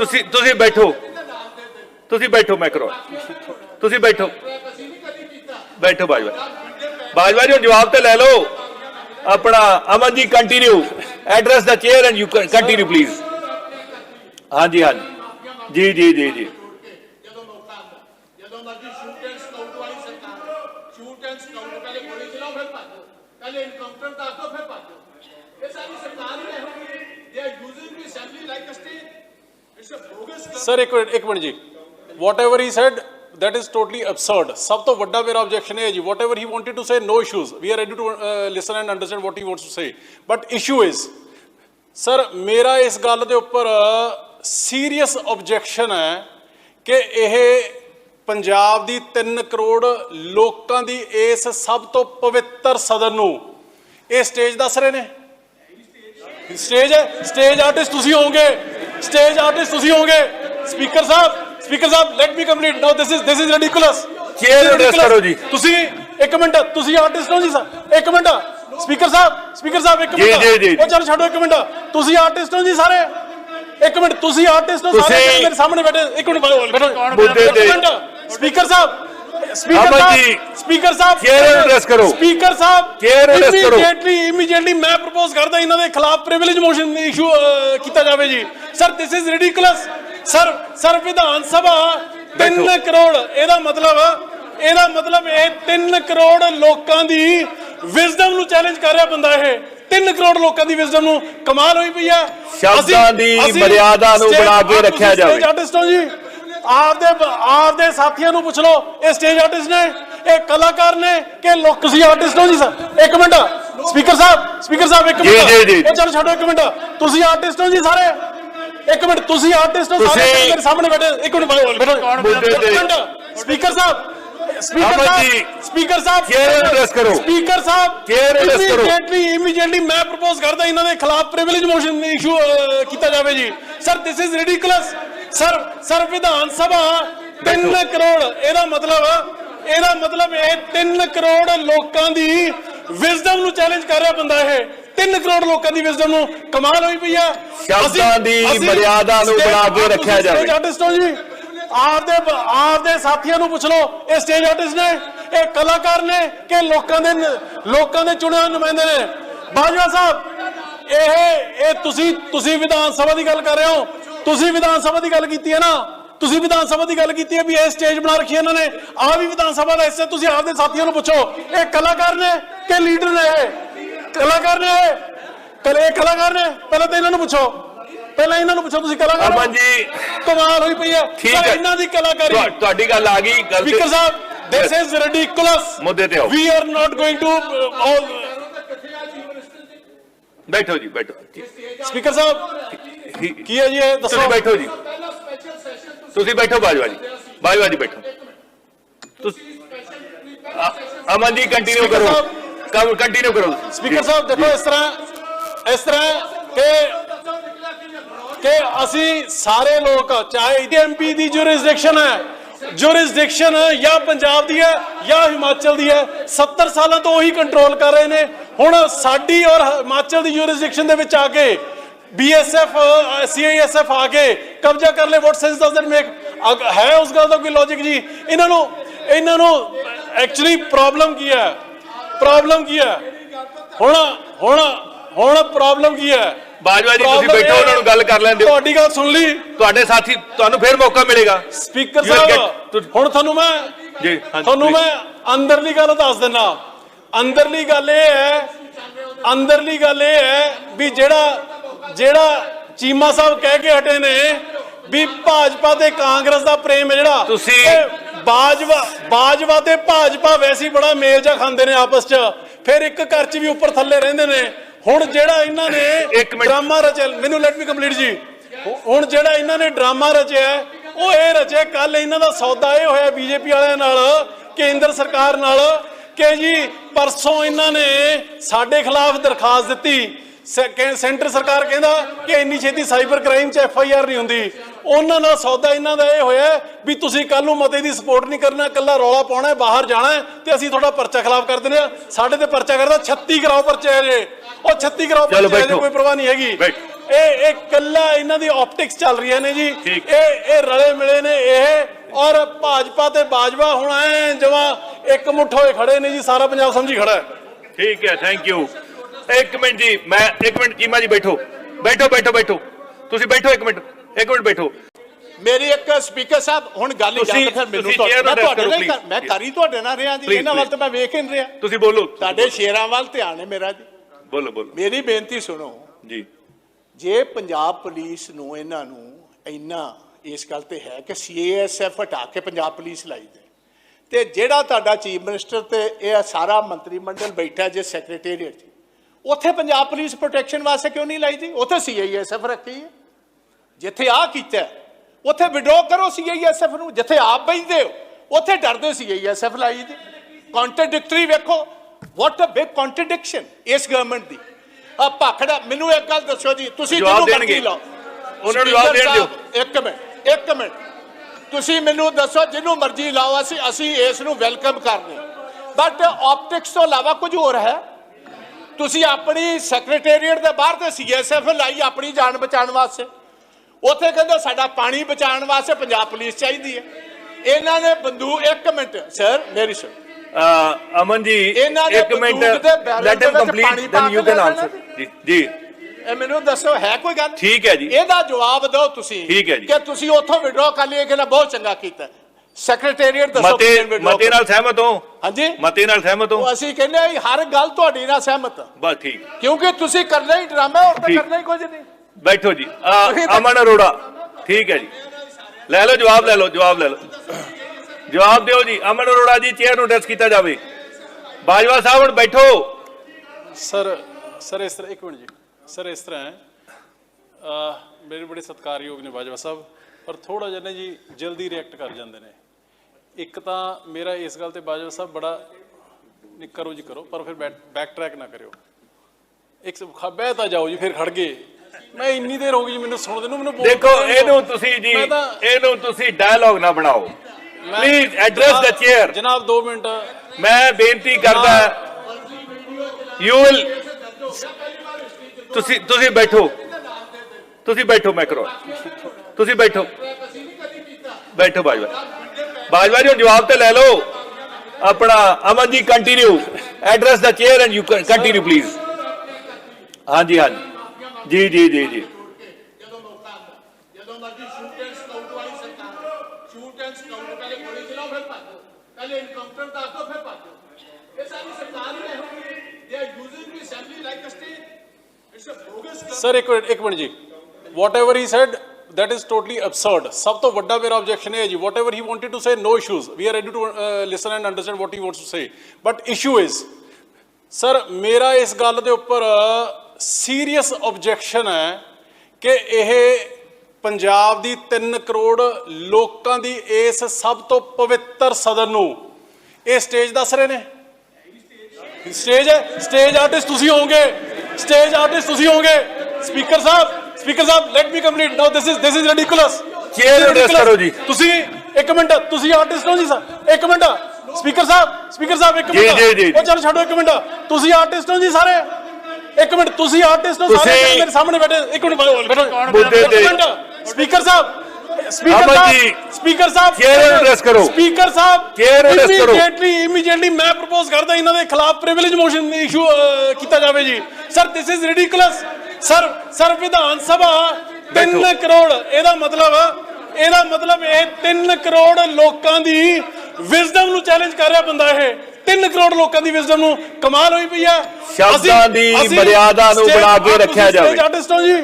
ਤੁਸੀਂ ਤੁਸੀਂ ਬੈਠੋ। ਤੁਸੀਂ ਬੈਠੋ, ਮੈਂ ਕਰੋ ਤੁਸੀਂ ਬੈਠੋ। ਬੈਠੋ, ਬਾਜਵਾ। ਬਾਜਵਾ ਜੀ, ਹੁਣ ਜਵਾਬ ਤੇ ਲੈ ਲਓ। ਆਪਣਾ Aman ji continue address the chair and you continue please ਹਾਂਜੀ ਹਾਂਜੀ। ਜੀ ਜੀ ਜੀ ਜੀ ਜਦੋਂ ਮੌਕਾ ਆਉਂਦਾ ਜਦੋਂ ਮਰਜ਼ੀ ਸ਼ੂਟ ਐਂਡ ਸਕਾਊਟ ਵਾਲੀ ਸਰਕਾਰ ਸ਼ੂਟ ਐਂਡ ਸਕਾਊਟ ਪਹਿਲੇ ਗੋਲੀ ਚਲਾਓ ਫਿਰ ਭੱਜੋ ਪਹਿਲੇ ਇਨਕਾਊਂਟਰ ਦੱਸ ਦਿਓ ਫਿਰ ਭੱਜੋ ਇਹ ਸਾਰੀ ਸਰਕਾਰ ਹੀ ਇਹੋ ਜਿਹੀ ਹੈ they are using the assembly like a stage it's a bogus sir ਇੱਕ ਮਿੰਟ ਇੱਕ ਮਿੰਟ ਜੀ। Whatever he said that is totally absurd. ਸਭ ਤੋਂ ਵੱਡਾ ਮੇਰਾ objection ਇਹ ਹੈ ਜੀ whatever he wanted to say no issues. We are ready to uh, listen and understand what he wants to say. But issue is sir ਮੇਰਾ ਇਸ ਗੱਲ ਦੇ ਉੱਪਰ ਸੀਰੀਅਸ ਆਬਜੈਕਸ਼ਨ ਹੈ ਕਿ ਇਹ ਪੰਜਾਬ ਦੀ 3 ਕਰੋੜ ਲੋਕਾਂ ਦੀ ਇਸ ਸਭ ਤੋਂ ਪਵਿੱਤਰ ਸਦਨ ਨੂੰ ਇਹ ਸਟੇਜ ਦੱਸ ਰਹੇ ਨੇ? ਸਟੇਜ ਹੈ? ਸਟੇਜ ਆਰਟਿਸਟ ਤੁਸੀਂ ਹੋਵੋਗੇ। ਸਟੇਜ ਆਰਟਿਸਟ ਤੁਸੀਂ ਹੋਵੋਗੇ। ਸਪੀਕਰ ਸਾਹਿਬ speaker Sahib let me complete now this is this is ridiculous Chair address ਕਰੋ ਜੀ। ਤੁਸੀਂ ਇੱਕ ਮਿੰਟ ਤੁਸੀਂ ਆਰਟਿਸਟ ਹੋ ਜੀ ਸਰ ਇੱਕ ਮਿੰਟ ਸਪੀਕਰ ਸਾਹਿਬ ਸਪੀਕਰ ਸਾਹਿਬ ਇੱਕ ਮਿੰਟ ਜੀ, ਜੀ। ਉਹ ਚੱਲ ਛੱਡੋ ਇੱਕ ਮਿੰਟ ਤੁਸੀਂ ਆਰਟਿਸਟ ਹੋ ਜੀ ਸਾਰੇ ਇੱਕ ਮਿੰਟ ਤੁਸੀਂ ਆਰਟਿਸਟ ਹੋ ਸਾਰੇ ਮੇਰੇ ਸਾਹਮਣੇ ਬੈਠੇ ਇੱਕ ਮਿੰਟ ਬੈਠੋ ਸਪੀਕਰ ਸਾਹਿਬ ਸਪੀਕਰ ਸਾਹਿਬ ਸਪੀਕਰ ਸਾਹਿਬ chair address ਕਰੋ। ਸਪੀਕਰ ਸਾਹਿਬ Chair address ਕਰੋ। ਇਮੀਡੀਏਟਲੀ ਇਮੀਡੀਏਟਲੀ ਮੈਂ ਪ੍ਰਪੋਜ਼ ਕਰਦਾ ਇਹਨਾਂ ਦੇ ਖਿਲਾਫ ਪ੍ਰਿਵਿਲੇਜ ਮੋਸ਼ਨ ਇਸ਼ੂ ਕੀਤਾ ਜਾਵੇ ਜੀ sir this is ridiculous sir sir Vidhan Sabha 3 ਬੈਠੋ। ਕਰੋੜ ਇਹਦਾ ਮਤਲਬ ਇਹਦਾ ਮਤਲਬ ਇਹ 3 ਕਰੋੜ ਲੋਕਾਂ ਦੀ ਵਿਜ਼ਡਮ ਨੂੰ ਚੈਲੰਜ ਕਰ ਰਿਹਾ ਬੰਦਾ ਇਹ। 3 ਕਰੋੜ ਲੋਕਾਂ ਦੀ ਵਿਜ਼ਡਮ ਨੂੰ ਕਮਾਲ ਹੋਈ ਪਈ ਹੈ ਸ਼ਬਦਾਂ ਦੀ ਮਰਿਆਦਾ ਨੂੰ ਬਣਾ ਕੇ ਰੱਖਿਆ ਜਾਵੇ। ਆਰਟਿਸਟ ਹੋ ਜੀ। ਆਪਦੇ ਆਪਦੇ ਸਾਥੀਆਂ ਨੂੰ ਪੁੱਛ ਲਓ ਇਹ ਸਟੇਜ ਆਰਟਿਸਟ ਨੇ ਇਹ ਕਲਾਕਾਰ ਨੇ ਕਿ ਲੋਕ ਤੁਸੀਂ ਆਰਟਿਸਟ ਹੋ ਜੀ ਸਰ? ਇੱਕ ਮਿੰਟ। ਸਪੀਕਰ ਸਾਹਿਬ ਸਪੀਕਰ ਸਾਹਿਬ ਇੱਕ ਜੀ, ਮਿੰਟ। ਜੀ, ਜੀ। ਉਹ ਚੱਲ ਛੱਡੋ ਇੱਕ ਮਿੰਟ। ਤੁਸੀਂ ਆਰਟਿਸਟ ਹੋ ਜੀ ਸਾਰੇ। ਇੱਕ ਮਿੰਟ ਤੁਸੀਂ ਆਰਟਿਸਟ ਹੋ ਸਾਰੇ ਤੁਸੀਂ- ਮੇਰੇ ਸਾਹਮਣੇ ਬੈਠੇ ਇੱਕ ਮਿੰਟ ਬੈਠੋ। ਮੁੱਦੇ ਤੇ- ਇੱਕ ਮਿੰਟ ਸਪੀਕਰ ਸਾਹਿਬ ਸਪੀਕਰ ਸਾਹਿਬ ਸਪੀਕਰ ਸਾਹਿਬ chair address ਕਰੋ। ਸਪੀਕਰ ਸਾਹਿਬ Chair address ਕਰੋ। ਇਮੀਡੀਏਟਲੀ ਇਮੀਡੀਏਟਲੀ ਮੈਂ ਪ੍ਰਪੋਜ਼ ਕਰਦਾ ਇਹਨਾਂ ਦੇ ਖਿਲਾਫ ਪ੍ਰਿਵਿਲੇਜ ਮੋਸ਼ਨ ਇਸ਼ੂ ਕੀਤਾ ਜਾਵੇ ਜੀ। Sir this is ridiculous sir sir Vidhan Sabha 3 crore. ਇਹਦਾ ਮਤਲਬ ਇਹਦਾ ਮਤਲਬ ਇਹ 3 ਕਰੋੜ ਲੋਕਾਂ ਦੀ ਵਿਜ਼ਡਮ ਨੂੰ ਚੈਲੰਜ ਕਰ ਰਿਹਾ ਬੰਦਾ ਇਹ। 3 ਕਰੋੜ ਲੋਕਾਂ ਦੀ ਵਿਜ਼ਡਮ ਨੂੰ ਕਮਾਲ ਹੋਈ ਪਈ ਹੈ ਸ਼ਬਦਾਂ ਦੀ ਮਰਿਆਦਾ ਨੂੰ ਬਣਾ ਕੇ ਰੱਖਿਆ ਜਾਵੇ। ਸਟੇਜ ਆਰਟਿਸਟ ਹੋ ਜੀ। ਆਪਦੇ ਆਪਦੇ ਸਾਥੀਆਂ ਨੂੰ ਪੁੱਛ ਲਓ ਇਹ ਸਟੇਜ ਆਰਟਿਸਟ ਨੇ ਇਹ ਕਲਾਕਾਰ ਨੇ ਕਿ ਲੋਕਾਂ ਦੇ ਲੋਕਾਂ ਦੇ ਚੁਣੇ ਹੋਏ ਨੁਮਾਇੰਦੇ ਨੇ? ਬਾਜਵਾ ਸਾਹਿਬ ਇਹ ਇਹ ਤੁਸੀਂ ਤੁਸੀਂ ਵਿਧਾਨ ਸਭਾ ਦੀ ਗੱਲ ਕਰ ਰਹੇ ਹੋ। ਤੁਸੀਂ ਵਿਧਾਨ ਸਭਾ ਦੀ ਗੱਲ ਕੀਤੀ ਹੈ ਨਾ? ਤੁਸੀਂ ਵਿਧਾਨ ਸਭਾ ਦੀ ਗੱਲ ਕੀਤੀ ਹੈ ਵੀ ਇਹ ਸਟੇਜ ਬਣਾ ਰੱਖੀ ਇਹਨਾਂ ਨੇ। ਆ ਵੀ ਵਿਧਾਨ ਸਭਾ ਦਾ ਹਿੱਸਾ ਤੁਸੀਂ ਆਪਦੇ ਸਾਥੀਆਂ ਨੂੰ ਪੁੱਛੋ। ਇਹ ਕਲਾਕਾਰ ਨੇ ਕਿ ਲੀਡਰ ਨੇ ਇਹ? ਕਲਾਕਾਰ ਨੇ ਇਹ ਕਲੇ ਕਲਾਕਾਰ ਨੇ ਪਹਿਲਾਂ ਤਾਂ ਇਹਨਾਂ ਨੂੰ ਪੁੱਛੋ ਪਹਿਲਾਂ ਇਹਨਾਂ ਨੂੰ ਪੁੱਛੋ ਤੁਸੀਂ ਕਲਾਕਾਰ ਹੋ? ਅਮਨ ਜੀ ਕਮਾਲ ਹੋਈ ਪਈ ਹੈ ਠੀਕ ਸਰ, ਹੈ। ਇਹਨਾਂ ਦੀ ਕਲਾਕਾਰੀ ਤੁਹਾ- ਤੁਹਾਡੀ ਗੱਲ ਆ ਗਈ ਗੱਲ ਤੇ- ਸਪੀਕਰ ਸਾਹਿਬ ਦਿਸ ਇਜ਼ ਰਿਡੀਕੁਲਸ ਮੁੱਦੇ ਤੇ ਆਓ we are not going to ਬੈਠੋ ਜੀ ਬੈਠੋ ਸਪੀਕਰ ਸਾਹਿਬ ਠੀਕ- ਕੀ ਹੈ ਜੀ ਇਹ ਦੱਸੋ ਤੁਸੀਂ ਬੈਠੋ ਜੀ ਪਹਿਲਾ ਸਪੈਸ਼ਲ ਸੈਸ਼ਨ ਤੁਸੀਂ ਬੈਠੋ ਬਾਜਵਾ ਜੀ ਬਾਜਵਾ ਜੀ ਬੈਠੋ ਤੁਸੀਂ ਅ- ਅਮਨ ਜੀ ਕੰਟੀਨਿਊ Speaker ਕਰੋ ਸਾਹਿਬ। ਕੰਮ ਕੰਟੀਨਿਊ ਕਰੋ। ਸਪੀਕਰ ਸਾਹਿਬ, ਦੇਖੋ ਇਸ ਤਰ੍ਹਾਂ ਇਸ ਤਰ੍ਹਾਂ ਕਿ ਕਿ ਅਸੀਂ ਸਾਰੇ ਲੋਕ, ਚਾਹੇ ਐਮਪੀ ਦੀ ਜੁਰਿਸਡਿਕਸ਼ਨ ਹੈ ਜੁਰਿਸਡਿਕਸ਼ਨ ਜਾਂ ਪੰਜਾਬ ਦੀ ਹੈ ਜਾਂ ਹਿਮਾਚਲ ਦੀ ਹੈ 70 ਸਾਲਾਂ ਤੋਂ ਉਹੀ ਕੰਟਰੋਲ ਕਰ ਰਹੇ ਨੇ। ਹੁਣ ਸਾਡੀ ਔਰ ਹਿਮਾਚਲ ਦੀ ਜੁਰਿਸਡਿਕਸ਼ਨ ਦੇ ਵਿੱਚ ਆ ਕੇ ਬੀਐਸਐਫ ਸੀਆਈਐਸਐਫ ਆ ਕੇ ਕਬਜ਼ਾ ਕਰ ਲੈ what sense does that make ਹੈ ਉਸ ਗੱਲ ਦਾ ਕੋਈ ਲੌਜੀਕ ਜੀ? ਇਹਨਾਂ ਨੂੰ ਇਹਨਾਂ ਨੂੰ ਐਕਚੁਅਲੀ ਪ੍ਰੋਬਲਮ ਕੀ ਹੈ? ਪ੍ਰੋਬਲਮ ਕੀ ਹੈ? ਹੁਣ ਹੁਣ ਹੁਣ ਪ੍ਰੋਬਲਮ ਕੀ ਹੈ? ਬਾਜਵਾ ਜੀ ਤੁਸੀਂ ਬੈਠੋ ਉਹਨਾਂ ਨੂੰ ਗੱਲ ਕਰ ਲੈਣ ਦਿਓ। ਤੁਹਾਡੀ ਗੱਲ ਸੁਣ ਲਈ। ਤੁਹਾਡੇ ਸਾਥੀ ਤੁਹਾਨੂੰ ਫੇਰ ਮੌਕਾ ਮਿਲੇਗਾ। ਸਪੀਕਰ ਸਾਹਿਬ ਹੁਣ ਤੁਹਾਨੂੰ ਮੈਂ ਜੀ, ਤੁਹਾਨੂੰ. ਮੈਂ ਅੰਦਰਲੀ ਗੱਲ ਦੱਸ ਦਿੰਦਾ। ਅੰਦਰਲੀ ਗੱਲ ਇਹ ਹੈ ਅੰਦਰਲੀ ਗੱਲ ਇਹ ਹੈ ਵੀ ਜਿਹੜਾ ਜਿਹੜਾ ਚੀਮਾ ਸਾਹਿਬ ਕਹਿ ਕੇ ਹਟੇ ਨੇ ਵੀ ਭਾਜਪਾ ਤੇ ਕਾਂਗਰਸ ਦਾ ਪ੍ਰੇਮ ਹੈ ਜਿਹੜਾ। ਤੁਸੀਂ- ਬਾਜਵਾ ਬਾਜਵਾ ਤੇ ਭਾਜਪਾ ਵੈਸੇ ਬੜਾ ਮੇਲ ਜਾ ਖਾਂਦੇ ਨੇ ਆਪਸ 'ਚ। ਫਿਰ ਇੱਕ ਘਰ 'ਚ ਵੀ ਉੱਪਰ ਥੱਲੇ ਰਹਿੰਦੇ ਨੇ। ਹੁਣ ਜਿਹੜਾ ਇਹਨਾਂ ਨੇ। ਡਰਾਮਾ ਰਚਿਆ ਮੈਨੂੰ ਲੈਟ ਮੀ ਕੰਪਲੀਟ ਜੀ। ਹੁਣ ਜਿਹੜਾ ਇਹਨਾਂ ਨੇ ਡਰਾਮਾ ਰਚਿਆ ਉਹ ਇਹ ਰਚਿਆ ਕੱਲ ਇਹਨਾਂ ਦਾ ਸੌਦਾ ਇਹ ਹੋਇਆ ਬੀਜੇਪੀ ਵਾਲਿਆਂ ਨਾਲ ਕੇਂਦਰ ਸਰਕਾਰ ਨਾਲ ਕਿ ਜੀ ਪਰਸੋਂ ਇਹਨਾਂ ਨੇ ਸਾਡੇ ਖਿਲਾਫ ਦਰਖਾਸਤ ਦਿੱਤੀ। ਸੈਂਟਰ ਸਰਕਾਰ ਕਹਿੰਦਾ ਕਿ ਇੰਨੀ ਛੇਤੀ ਸਾਈਬਰ ਕ੍ਰਾਈਮ 'ਚ ਐਫ ਆਈ ਆਰ ਨਹੀਂ ਹੁੰਦੀ। ਉਹਨਾਂ ਨਾਲ ਸੌਦਾ ਇਹਨਾਂ ਦਾ ਇਹ ਹੋਇਆ ਵੀ ਤੁਸੀਂ ਕੱਲ ਨੂੰ ਮਤੇ ਦੀ ਸਪੋਰਟ ਨਹੀਂ ਕਰਨਾ ਕੱਲਾ ਰੌਲਾ ਪਾਉਣਾ ਹੈ, ਬਾਹਰ ਜਾਣਾ ਹੈ ਤੇ ਅਸੀਂ ਤੁਹਾਡਾ ਪਰਚਾ ਖਿਲਾਫ ਕਰ ਦਿੰਦੇ ਆ ਸਾਡੇ ਤੇ ਪਰਚਾ ਕਰਦਾ 36 ਕਰਾਓ ਪਰਚੇ ਜੇ ਉਹ 36 ਕਰਾਓ ਪਰਚੇ ਜੇ। ਕੋਈ ਪਰਵਾਹ ਨਹੀਂ ਹੈਗੀ। ਇਹ ਇਹ ਕੱਲਾ ਇਹਨਾਂ ਦੀ ਆਪਟਿਕਸ ਚੱਲ ਰਹੀਆਂ ਨੇ ਜੀ। ਇਹ ਇਹ ਰਲੇ ਮਿਲੇ ਨੇ ਇਹ। ਔਰ ਭਾਜਪਾ ਤੇ ਬਾਜਵਾ ਹੁਣ ਐ ਜਮਾ ਇੱਕ ਮੁੱਠ ਹੋਏ ਖੜੇ ਨੇ ਜੀ ਸਾਰਾ ਪੰਜਾਬ ਸਮਝੀ ਖੜਾ ਹੈ। ਠੀਕ ਹੈ ਥੈਂਕ ਯੂ ਇੱਕ ਮਿੰਟ ਜੀ ਮੈਂ ਇੱਕ ਮਿੰਟ ਚੀਮਾ ਜੀ ਬੈਠੋ। ਬੈਠੋ ਬੈਠੋ ਬੈਠੋ। ਤੁਸੀਂ ਬੈਠੋ ਇੱਕ ਮਿੰਟ। ਇੱਕ ਮਿੰਟ ਬੈਠੋ। ਮੇਰੀ ਇੱਕ ਸਪੀਕਰ ਸਾਹਿਬ ਹੁਣ ਗੱਲ ਹੀ ਜਾਂ ਫਿਰ ਮੈਨੂੰ ਮੈਂ ਤੁਹਾਡੇ ਨਾਲ. ਮੈਂ ਕਰੀ ਤੁਹਾਡੇ ਨਾਲ ਰਿਹਾ ਜੀ ਇਹਨਾਂ ਵੱਲ. ਤਾਂ ਮੈਂ ਵੇਖ ਹੀ ਨਹੀਂ ਰਿਹਾ। ਤੁਸੀਂ ਬੋਲੋ ਤੁਹਾਡੇ ਸ਼ੇਰਾਂ ਵੱਲ ਧਿਆਨ ਹੈ ਮੇਰਾ ਜੀ। ਬੋਲੋ ਬੋਲੋ। ਮੇਰੀ ਬੇਨਤੀ ਸੁਣੋ। ਜੀ। ਜੇ ਪੰਜਾਬ ਪੁਲਿਸ ਨੂੰ ਇਹਨਾਂ ਨੂੰ ਇੰਨਾ ਇਸ ਗੱਲ ਤੇ ਹੈ ਕਿ ਸੀਏਐਸਐਫ ਹਟਾ ਕੇ ਪੰਜਾਬ ਪੁਲਿਸ ਲਾਈ ਦੇ ਤੇ ਜਿਹੜਾ ਤੁਹਾਡਾ ਚੀਫ ਮਿਨਿਸਟਰ ਤੇ ਇਹ ਸਾਰਾ ਮੰਤਰੀ ਮੰਡਲ ਬੈਠਾ ਜੇ ਸੈਕਟਰੀਏਟ ਉੱਥੇ ਪੰਜਾਬ ਪੁਲਿਸ ਪ੍ਰੋਟੈਕਸ਼ਨ ਵਾਸਤੇ ਕਿਉਂ ਨਹੀਂ ਲਾਈ ਦੀ ਉੱਥੇ ਸੀਆਈਐਸਐਫ ਰੱਖੀ ਹੈ। ਜਿੱਥੇ ਆ ਕੀਤਾ ਉੱਥੇ ਵਿਡਰੋ ਕਰੋ ਸੀਆਈਐਸਐਫ ਨੂੰ ਜਿੱਥੇ ਆਪ ਬੈਠਦੇ ਹੋ ਉੱਥੇ ਡਰਦੇ ਸੀਆਈਐਸਐਫ ਲਾਈ ਦੀ। ਕੰਟਰਡਿਕਟਰੀ ਵੇਖੋ ਵਾਟ ਅ ਬਿਗ ਕੰਟਰਡਿਕਸ਼ਨ ਇਸ ਗਵਰਨਮੈਂਟ ਦੀ। ਆ ਭਾਖੜਾ ਮੈਨੂੰ ਇੱਕ ਗੱਲ ਦੱਸੋ ਜੀ ਤੁਸੀਂ ਜਿਹਨੂੰ ਮਰਜ਼ੀ। ਲਾਓ। ਉਹਨਾਂ ਨੂੰ ਜਵਾਬ ਦੇਣ ਦਿਓ। ਇੱਕ ਮਿੰਟ ਇੱਕ ਮਿੰਟ। ਤੁਸੀਂ ਮੈਨੂੰ ਦੱਸੋ ਜਿਹਨੂੰ ਮਰਜ਼ੀ ਲਾਓ ਅਸੀਂ ਅਸੀਂ ਇਸ ਨੂੰ ਵੈਲਕਮ ਕਰਦੇ ਬਟ ਆਪਟਿਕਸ ਤੋਂ ਇਲਾਵਾ ਕੁਝ ਹੋਰ ਹੈ? ਤੁਸੀਂ ਆਪਣੀ ਸੈਕਟਰੀਏਟ ਦੇ ਬਾਹਰ ਤੇ ਸੀਐਸਐਫ ਲਾਈ ਆਪਣੀ ਜਾਨ ਬਚਾਉਣ ਵਾਸਤੇ। ਉੱਥੇ ਕਹਿੰਦੇ ਸਾਡਾ ਪਾਣੀ ਬਚਾਉਣ ਵਾਸਤੇ ਪੰਜਾਬ ਪੁਲਿਸ ਚਾਹੀਦੀ ਹੈ। ਇਹਨਾਂ ਨੇ ਬੰਦੂਕ ਇੱਕ ਮਿੰਟ ਸਰ ਮੇਰੀ ਅਹ, ਅਮਨ ਜੀ ਇਹਨਾਂ ਦੇ ਇੱਕ minute let him complete then you can answer ਜੀ ਜੀ। ਇਹ ਮੈਨੂੰ ਦੱਸੋ ਹੈ ਕੋਈ ਗੱਲ? ਠੀਕ ਹੈ ਜੀ। ਇਹਦਾ ਜਵਾਬ ਦਿਓ ਤੁਸੀਂ ਠੀਕ ਹੈ ਜੀ। ਕਿ ਤੁਸੀਂ ਉੱਥੋਂ ਵਿਡਰੋ ਕਰ ਲਿਆ ਕਿ ਨਾ ਬਹੁਤ ਚੰਗਾ ਕੀਤਾ। ਸੈਕਟਰੀਏਟ ਦੱਸੋ ਮਤੇ ਮਤੇ ਨਾਲ ਸਹਿਮਤ ਹੋ? ਹਾਂਜੀ। ਮਤੇ ਨਾਲ ਸਹਿਮਤ ਹੋ? ਅਸੀਂ ਕਹਿੰਦੇ ਹਾਂ, ਹਰ ਗੱਲ ਤੁਹਾਡੀ ਨਾਲ ਸਹਿਮਤ। ਬਸ ਠੀਕ। ਕਿਉਂਕਿ ਤੁਸੀਂ ਕਰਨਾ ਹੀ ਡਰਾਮਾ ਹੋਰ ਤਾਂ। ਕਰਨਾ ਹੀ ਕੁਝ ਨਹੀਂ। ਬੈਠੋ ਜੀ। ਅਹ, ਅਮਨ ਅਰੋੜਾ। ਠੀਕ ਹੈ ਜੀ। ਲੈ ਲਓ ਜਵਾਬ ਲੈ ਲਓ ਜਵਾਬ ਲੈ ਲਓ। ਜਵਾਬ ਦਿਓ ਜੀ ਅਮਨ ਅਰੋੜਾ ਜੀ ਚੇਅਰ ਨੂੰ ਡੈਸ ਕੀਤਾ ਜਾਵੇ। ਬਾਜਵਾ ਸਾਹਿਬ ਹੁਣ ਬੈਠੋ। ਸਰ ਸਰ ਇਸ ਤਰ੍ਹਾਂ ਇੱਕ ਮਿੰਟ ਜੀ। ਸਰ ਇਸ ਤਰ੍ਹਾਂ ਹੈ। ਮੇਰੇ ਬੜੇ ਸਤਿਕਾਰਯੋਗ ਨੇ ਬਾਜਵਾ ਸਾਹਿਬ। ਪਰ ਥੋੜਾ ਜਿਹਾ ਨਾ ਜੀ ਜਲਦੀ ਰਿਐਕਟ ਕਰ ਜਾਂਦੇ ਨੇ। ਇੱਕ ਤਾਂ ਮੇਰਾ ਇਸ ਗੱਲ ਤੇ ਬਾਜਵਾ ਸਾਹਿਬ ਬੜਾ ਕਰੋ ਜੀ ਕਰੋ ਪਰ ਫਿਰ ਬੈਕ ਟਰੈਕ ਨਾ ਕਰਿਓ। ਇੱਕ ਖੱਬੇ ਤਾਂ ਜਾਓ ਜੀ ਫਿਰ ਖੜ ਗਏ। ਮੈਂ ਇੰਨੀ ਦੇਰ ਹੋ ਗਈ ਮੈਨੂੰ ਸੁਣਦੇ ਨੂੰ ਮੈਨੂੰ ਦੇਖੋ। ਇਹਨੂੰ ਤੁਸੀਂ ਜੀ ਇਹਨੂੰ ਤੁਸੀਂ ਡਾਇਲੌਗ ਨਾ ਬਣਾਓ। ਪਲੀਜ਼ ਐਡਰੈਸ ਦ ਚੇਅਰ ਜਨਾਬ 2 ਮਿੰਟ। ਮੈਂ ਬੇਨਤੀ ਕਰਦਾ ਯੂ ਵਿਲ ਤੁਸੀਂ ਤੁਸੀਂ ਬੈਠੋ। ਤੁਸੀਂ ਬੈਠੋ ਮੈਂ ਕਰੋ ਤੁਸੀਂ ਬੈਠੋ। ਬੈਠੋ ਬਾਜਵਾ। ਬਾਜਵਾ ਜੀ ਹੁਣ ਜਵਾਬ ਤੇ ਲੈ ਲਓ। ਆਪਣਾ Aman ji continue address the chair and you continue please ਹਾਂਜੀ ਹਾਂਜੀ। ਜੀ ਜੀ ਜੀ ਜੀ ਜਦੋਂ ਮੌਕਾ ਆਉਂਦਾ ਜਦੋਂ ਮਰਜ਼ੀ ਸ਼ੂਟ ਐਂਡ ਸਕਾਊਟ ਵਾਲੀ ਸਰਕਾਰ ਸ਼ੂਟ ਐਂਡ ਸਕਾਊਟ ਪਹਿਲੇ ਗੋਲੀ ਚਲਾਓ ਫਿਰ ਭੱਜੋ ਪਹਿਲੇ ਇਨਕਾਊਂਟਰ ਦੱਸ ਦਿਓ ਫਿਰ ਭੱਜੋ ਇਹ ਸਾਰੀ ਸਰਕਾਰ ਹੀ ਇਹੋ ਜਿਹੀ ਹੈ they are using the assembly like a stage it's a bogus sir ਇੱਕ ਮਿੰਟ ਇੱਕ ਮਿੰਟ ਜੀ whatever he said that is totally absurd. ਸਭ ਤੋਂ ਵੱਡਾ ਮੇਰਾ objection ਇਹ ਹੈ ਜੀ whatever he wanted to say no issues. We are ready to uh, listen and understand what he wants to say. But issue is sir ਮੇਰਾ ਇਸ ਗੱਲ ਦੇ ਉੱਪਰ ਸੀਰੀਅਸ ਆਬਜੈਕਸ਼ਨ ਹੈ ਕਿ ਇਹ ਪੰਜਾਬ ਦੀ 3 ਕਰੋੜ ਲੋਕਾਂ ਦੀ ਇਸ ਸਭ ਤੋਂ ਪਵਿੱਤਰ ਸਦਨ ਨੂੰ ਇਹ ਸਟੇਜ ਦੱਸ ਰਹੇ ਨੇ? ਸਟੇਜ ਹੈ? ਸਟੇਜ ਆਰਟਿਸਟ ਤੁਸੀਂ ਹੋਵੋਗੇ। ਸਟੇਜ ਆਰਟਿਸਟ ਤੁਸੀਂ ਹੋਵੋਗੇ। ਸਪੀਕਰ ਸਾਹਿਬ speaker Sahib let me complete now this is this is ridiculous Chair address ਕਰੋ ਜੀ। ਤੁਸੀਂ ਇੱਕ ਮਿੰਟ ਤੁਸੀਂ ਆਰਟਿਸਟ ਹੋ ਜੀ ਸਰ। ਇੱਕ ਮਿੰਟ। ਸਪੀਕਰ ਸਾਹਿਬ ਸਪੀਕਰ ਸਾਹਿਬ ਇੱਕ ਮਿੰਟ। ਉਹ ਚਲੋ ਛੱਡੋ ਇੱਕ ਮਿੰਟ। ਤੁਸੀਂ ਆਰਟਿਸਟ ਹੋ ਜੀ ਸਾਰੇ। ਇੱਕ ਮਿੰਟ ਤੁਸੀਂ ਆਰਟਿਸਟ ਹੋ ਸਾਰੇ ਤੁਸੀਂ- ਮੇਰੇ ਸਾਹਮਣੇ ਬੈਠੇ ਇੱਕ ਮਿੰਟ ਬੈਠੋ ਮੁੱਦੇ ਇੱਕ ਤੇ- ਮਿੰਟ ਸਪੀਕਰ ਸਾਹਿਬ ਸਪੀਕਰ ਸਾਹਿਬ ਜੀ, ਸਪੀਕਰ ਸਾਹਿਬ chair address ਕਰੋ। ਸਪੀਕਰ ਸਾਹਿਬ Chair address ਕਰੋ। ਇਮੀਡੀਏਟਲੀ ਇਮੀਡੀਏਟਲੀ ਮੈਂ ਪ੍ਰਪੋਜ਼ ਕਰਦਾ ਇਹਨਾਂ ਦੇ ਖਿਲਾਫ ਪ੍ਰਿਵਿਲੇਜ ਮੋਸ਼ਨ ਇਸ਼ੂ ਕੀਤਾ ਜਾਵੇ ਜੀ sir this is ridiculous sir sir Vidhan Sabha 3 ਬੈਠੋ। ਕਰੋੜ ਇਹਦਾ ਮਤਲਬ ਇਹਦਾ ਮਤਲਬ ਇਹ 3 ਕਰੋੜ ਲੋਕਾਂ ਦੀ ਵਿਜ਼ਡਮ ਨੂੰ ਚੈਲੰਜ ਕਰ ਰਿਹਾ ਬੰਦਾ ਇਹ 3 ਕਰੋੜ ਲੋਕਾਂ ਦੀ ਵਿਜ਼ਡਮ ਨੂੰ ਕਮਾਲ ਹੋਈ ਪਈ ਹੈ ਸ਼ਬਦਾਂ ਦੀ ਮਰਿਆਦਾ ਨੂੰ ਬਣਾ ਕੇ ਰੱਖਿਆ ਜਾਵੇ। ਆਰਟਿਸਟ ਹੋ ਜੀ।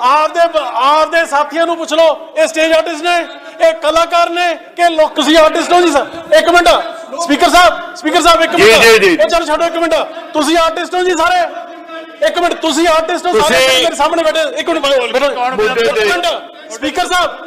ਆਪਦੇ ਆਪਦੇ ਸਾਥੀਆਂ ਨੂੰ ਪੁੱਛ ਲਓ ਇਹ ਸਟੇਜ ਆਰਟਿਸਟ ਨੇ ਇਹ ਕਲਾਕਾਰ ਨੇ ਕਿ ਲੋਕ ਤੁਸੀਂ ਆਰਟਿਸਟ ਹੋ ਜੀ ਸਰ? ਇੱਕ ਮਿੰਟ। ਸਪੀਕਰ ਸਾਹਿਬ ਸਪੀਕਰ ਸਾਹਿਬ ਇੱਕ ਮਿੰਟ। ਜੀ, ਜੀ। ਉਹ ਚਲ ਛੱਡੋ ਇੱਕ ਮਿੰਟ। ਤੁਸੀਂ ਆਰਟਿਸਟ ਹੋ ਜੀ ਸਾਰੇ? ਇੱਕ ਮਿੰਟ ਤੁਸੀਂ ਆਰਟਿਸਟ ਹੋ ਸਾਰੇ ਮੇਰੇ ਸਾਹਮਣੇ ਬੈਠੇ। ਇੱਕ ਬੈਠੋ। ਮਿੰਟ। ਸਪੀਕਰ ਸਾਹਿਬ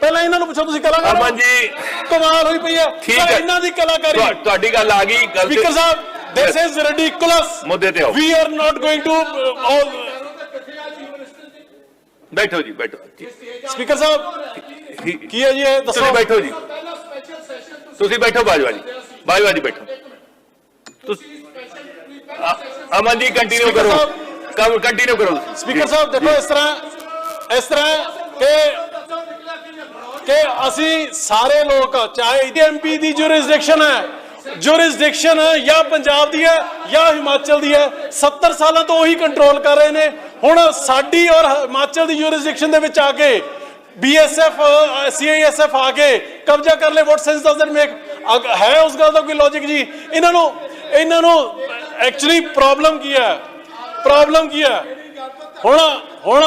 ਪਹਿਲਾਂ ਇਹਨਾਂ ਨੂੰ ਪੁੱਛੋ ਤੁਸੀਂ ਕਲਾਕਾਰ ਹੋ? ਅਮਨ ਜੀ ਕਮਾਲ ਹੋਈ ਪਈ ਹੈ ਠੀਕ ਸਰ, ਹੈ। ਇਹਨਾਂ ਦੀ ਕਲਾਕਾਰੀ ਤੁਹਾ- ਤੁਹਾਡੀ ਗੱਲ ਆ ਗਈ ਗੱਲ ਸਪੀਕਰ ਸਾਹਿਬ this is ridiculous ਮੁੱਦੇ ਤੇ ਆਓ। we are not going to uh, all ਬੈਠੋ ਜੀ ਬੈਠੋ ਸਪੀਕਰ ਸਾਹਿਬ ਠੀਕ- ਕੀ ਹੈ ਜੀ ਇਹ ਤੁਸੀਂ ਦੱਸੋ ਬੈਠੋ ਜੀ ਤੁਸੀਂ ਬੈਠੋ ਬਾਜਵਾ ਜੀ ਬਾਜਵਾ ਜੀ ਬੈਠੋ ਤੁਸੀਂ ਅ- ਅਮਨ ਜੀ ਕੰਟੀਨਿਊ Speaker ਕਰੋ ਸਾਹਿਬ। ਕੰਮ ਕੰਟੀਨਿਊ ਕਰੋ ਤੁਸੀਂ। ਸਪੀਕਰ ਜੀ, ਸਾਹਿਬ ਦੇਖੋ ਜੀ। ਇਸ ਤਰ੍ਹਾਂ ਇਸ ਤਰ੍ਹਾਂ ਕਿ ਕਿ ਅਸੀਂ ਸਾਰੇ ਲੋਕ, ਚਾਹੇ ਐਮਪੀ ਦੀ ਜੁਰਿਸਡਿਕਸ਼ਨ ਹੈ ਜੁਰਿਸਡਿਕਸ਼ਨ ਜਾਂ ਪੰਜਾਬ ਦੀ ਹੈ, ਜਾਂ ਹਿਮਾਚਲ ਦੀ ਹੈ 70 ਸਾਲਾਂ ਤੋਂ ਉਹੀ ਕੰਟਰੋਲ ਕਰ ਰਹੇ ਨੇ। ਹੁਣ ਸਾਡੀ ਔਰ ਹਿਮਾਚਲ ਦੀ ਜੁਰਿਸਡਿਕਸ਼ਨ ਦੇ ਵਿੱਚ ਆ ਕੇ ਬੀਐਸਐਫ ਸੀਆਈਐਸਐਫ ਆ ਕੇ ਕਬਜ਼ਾ ਕਰ ਲੈ what sense does that make ਹੈ ਉਸ ਗੱਲ ਦਾ ਕੋਈ ਲੌਜੀਕ ਜੀ? ਇਹਨਾਂ ਨੂੰ ਇਹਨਾਂ ਨੂੰ ਐਕਚੁਅਲੀ ਪ੍ਰੋਬਲਮ ਕੀ ਹੈ? ਪ੍ਰੋਬਲਮ ਕੀ ਹੈ? ਹੁਣ ਹੁਣ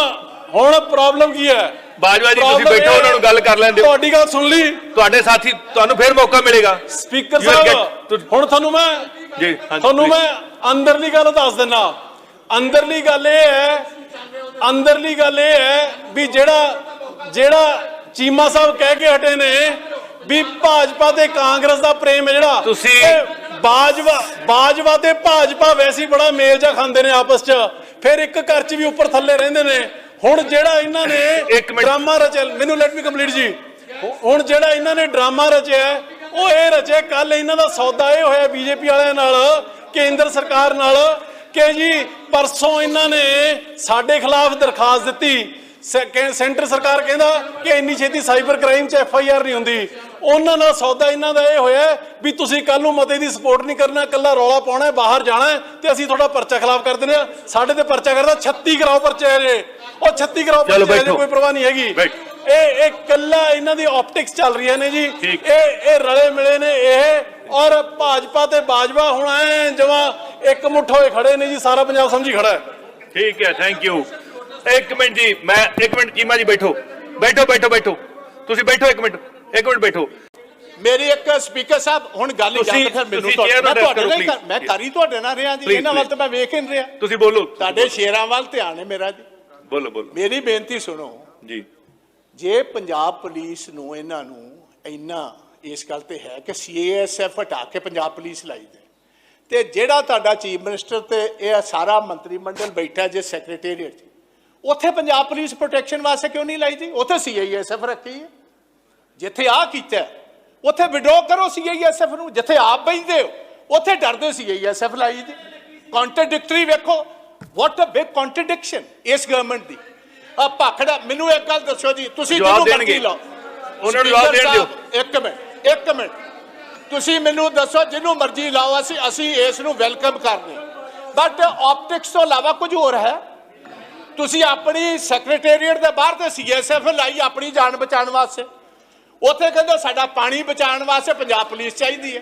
ਹੁਣ ਪ੍ਰੋਬਲਮ ਕੀ ਹੈ? ਬਾਜਵਾ ਜੀ ਤੁਸੀਂ ਬੈਠੋ ਉਹਨਾਂ ਨੂੰ ਗੱਲ ਕਰ ਲੈਣ ਦਿਓ। ਤੁਹਾਡੀ ਗੱਲ ਸੁਣ ਲਈ। ਤੁਹਾਡੇ ਸਾਥੀ ਤੁਹਾਨੂੰ ਫੇਰ ਮੌਕਾ ਮਿਲੇਗਾ। ਸਪੀਕਰ ਸਾਹਿਬ ਹੁਣ ਤੁਹਾਨੂੰ ਮੈਂ ਜੀ, ਤੁਹਾਨੂੰ. ਮੈਂ ਅੰਦਰਲੀ ਗੱਲ ਦੱਸ ਦਿੰਦਾ ਅੰਦਰਲੀ ਗੱਲ ਇਹ ਹੈ ਅੰਦਰਲੀ ਗੱਲ ਇਹ ਹੈ ਵੀ ਜਿਹੜਾ ਜਿਹੜਾ ਚੀਮਾ ਸਾਹਿਬ ਕਹਿ ਕੇ ਹਟੇ ਨੇ ਵੀ ਭਾਜਪਾ ਤੇ ਕਾਂਗਰਸ ਦਾ ਪ੍ਰੇਮ ਹੈ ਜਿਹੜਾ। ਤੁਸੀਂ- ਬਾਜਵਾ ਬਾਜਵਾ ਤੇ ਭਾਜਪਾ ਵੈਸੇ ਬੜਾ ਮੇਲ ਜਾ ਖਾਂਦੇ ਨੇ ਆਪਸ ਚ। ਫਿਰ ਇੱਕ ਘਰ ਚ ਵੀ ਉੱਪਰ ਥੱਲੇ ਰਹਿੰਦੇ ਨੇ। ਹੁਣ ਜਿਹੜਾ ਇਹਨਾਂ ਨੇ। ਡਰਾਮਾ ਰਚਿਆ ਮੈਨੂੰ ਲੈਟ ਮੀ ਕੰਪਲੀਟ ਜੀ। ਹੁਣ ਜਿਹੜਾ ਇਹਨਾਂ ਨੇ ਡਰਾਮਾ ਰਚਿਆ ਉਹ ਇਹ ਰਚਿਆ ਕੱਲ ਇਹਨਾਂ ਦਾ ਸੌਦਾ ਇਹ ਹੋਇਆ ਬੀਜੇਪੀ ਵਾਲਿਆਂ ਨਾਲ ਕੇਂਦਰ ਸਰਕਾਰ ਨਾਲ ਕਿ ਜੀ ਪਰਸੋਂ ਇਹਨਾਂ ਨੇ ਸਾਡੇ ਖਿਲਾਫ ਦਰਖਾਸਤ ਦਿੱਤੀ। ਸੈਂਟਰ ਸਰਕਾਰ ਕਹਿੰਦਾ ਕਿ ਇੰਨੀ ਛੇਤੀ ਸਾਈਬਰ ਕ੍ਰਾਈਮ 'ਚ ਐਫ ਆਈ ਆਰ ਨਹੀਂ ਹੁੰਦੀ। ਉਹਨਾਂ ਨਾਲ ਸੌਦਾ ਇਹਨਾਂ ਦਾ ਇਹ ਹੋਇਆ ਵੀ ਤੁਸੀਂ ਕੱਲ ਨੂੰ ਮਤੇ ਦੀ ਸਪੋਰਟ ਨਹੀਂ ਕਰਨਾ ਕੱਲਾ ਰੌਲਾ ਪਾਉਣਾ ਬਾਹਰ ਜਾਣਾ ਤੇ ਅਸੀਂ ਤੁਹਾਡਾ ਪਰਚਾ ਖਿਲਾਫ ਕਰ ਦਿੰਦੇ ਆ ਸਾਡੇ ਤੇ ਪਰਚਾ ਕਰਦਾ 36 ਕਰਾਓ ਪਰਚੇ ਜੇ ਉਹ 36 ਕਰਾਓ ਪਰਚੇ ਜੇ। ਕੋਈ ਪਰਵਾਹ ਨਹੀਂ ਹੈਗੀ। ਇਹ ਇਹ ਕੱਲਾ ਇਹਨਾਂ ਦੀ ਆਪਟਿਕਸ ਚੱਲ ਰਹੀਆਂ ਨੇ ਜੀ। ਇਹ ਇਹ ਰਲੇ ਮਿਲੇ ਨੇ ਇਹ। ਔਰ ਭਾਜਪਾ ਤੇ ਬਾਜਵਾ ਹੁਣ ਐ ਜਮਾ ਇੱਕ ਮੁੱਠ ਹੋਏ ਖੜੇ ਨੇ ਜੀ ਸਾਰਾ ਪੰਜਾਬ ਸਮਝੀ ਖੜਾ ਹੈ। ਠੀਕ ਹੈ ਥੈਂਕ ਯੂ ਇੱਕ ਮਿੰਟ ਜੀ ਮੈਂ ਇੱਕ ਮਿੰਟ ਚੀਮਾ ਜੀ ਬੈਠੋ। ਬੈਠੋ ਬੈਠੋ ਬੈਠੋ। ਤੁਸੀਂ ਬੈਠੋ ਇੱਕ ਮਿੰਟ। ਇੱਕ ਮਿੰਟ ਬੈਠੋ। ਮੇਰੀ ਇੱਕ ਸਪੀਕਰ ਸਾਹਿਬ ਹੁਣ ਗੱਲ ਹੀ ਜਾਂ ਫਿਰ ਮੈਨੂੰ ਤੁਹਾਡੇ ਨਾਲ. ਮੈਂ ਕਰੀ ਤੁਹਾਡੇ ਨਾਲ ਰਿਹਾ ਜੀ ਇਹਨਾਂ ਵੱਲ. ਤਾਂ ਮੈਂ ਵੇਖ ਹੀ ਨਹੀਂ ਰਿਹਾ। ਤੁਸੀਂ ਬੋਲੋ। ਤੁਹਾਡੇ ਸ਼ੇਰਾਂ ਵੱਲ ਧਿਆਨ ਹੈ ਮੇਰਾ ਜੀ। ਬੋਲੋ ਬੋਲੋ। ਮੇਰੀ ਬੇਨਤੀ ਸੁਣੋ। ਜੀ। ਜੇ ਪੰਜਾਬ ਪੁਲਿਸ ਨੂੰ ਇਹਨਾਂ ਨੂੰ ਇੰਨਾ ਇਸ ਗੱਲ ਤੇ ਹੈ ਕਿ ਸੀਏਐਸਐਫ ਹਟਾ ਕੇ ਪੰਜਾਬ ਪੁਲਿਸ ਲਾਈ ਦੇ ਤੇ ਜਿਹੜਾ ਤੁਹਾਡਾ ਚੀਫ ਮਿਨਿਸਟਰ ਤੇ ਇਹ ਸਾਰਾ ਮੰਤਰੀ ਮੰਡਲ ਬੈਠਾ ਜੇ ਸੈਕਟਰੀਏਟ ਉੱਥੇ ਪੰਜਾਬ ਪੁਲਿਸ ਪ੍ਰੋਟੈਕਸ਼ਨ ਵਾਸਤੇ ਕਿਉਂ ਨਹੀਂ ਲਾਈ ਦੀ ਉੱਥੇ ਸੀਆਈਐਸਐਫ ਰੱਖੀ ਹੈ। ਜਿੱਥੇ ਆ ਕੀਤਾ ਉੱਥੇ ਵਿਡਰੋ ਕਰੋ ਸੀਆਈਐਸਐਫ ਨੂੰ ਜਿੱਥੇ ਆਪ ਬੈਠਦੇ ਹੋ ਉੱਥੇ ਡਰਦੇ ਸੀਆਈਐਸਐਫ ਲਾਈ ਦੀ ਕੰਟਰਡਿਕਟਰੀ ਵੇਖੋ ਵਾਟ ਅ ਬਿਗ ਕੰਟਰਡਿਕਸ਼ਨ ਇਸ ਗਵਰਨਮੈਂਟ ਦੀ। ਆ ਭਾਖੜਾ ਮੈਨੂੰ ਇੱਕ ਗੱਲ ਦੱਸੋ ਜੀ ਤੁਸੀਂ ਜਿਹਨੂੰ ਮਰਜ਼ੀ। ਲਾਓ। ਉਹਨਾਂ ਨੂੰ ਜਵਾਬ ਦੇਣ ਦਿਓ। ਇੱਕ ਮਿੰਟ ਇੱਕ ਮਿੰਟ। ਤੁਸੀਂ ਮੈਨੂੰ ਦੱਸੋ ਜਿਹਨੂੰ ਮਰਜ਼ੀ ਲਾਓ ਅਸੀਂ ਅਸੀਂ ਇਸ ਨੂੰ ਵੈਲਕਮ ਕਰਦੇ ਬਟ ਆਪਟਿਕਸ ਤੋਂ ਇਲਾਵਾ ਕੁਝ ਹੋਰ ਹੈ। ਤੁਸੀਂ ਆਪਣੀ ਸੈਕਟਰੀਏਟ ਦੇ ਬਾਹਰ ਤੇ ਸੀਐਸਐਫ ਲਾਈ ਆਪਣੀ ਜਾਨ ਬਚਾਉਣ ਵਾਸਤੇ। ਉੱਥੇ ਕਹਿੰਦੇ ਸਾਡਾ ਪਾਣੀ ਬਚਾਉਣ ਵਾਸਤੇ ਪੰਜਾਬ ਪੁਲਿਸ ਚਾਹੀਦੀ ਹੈ।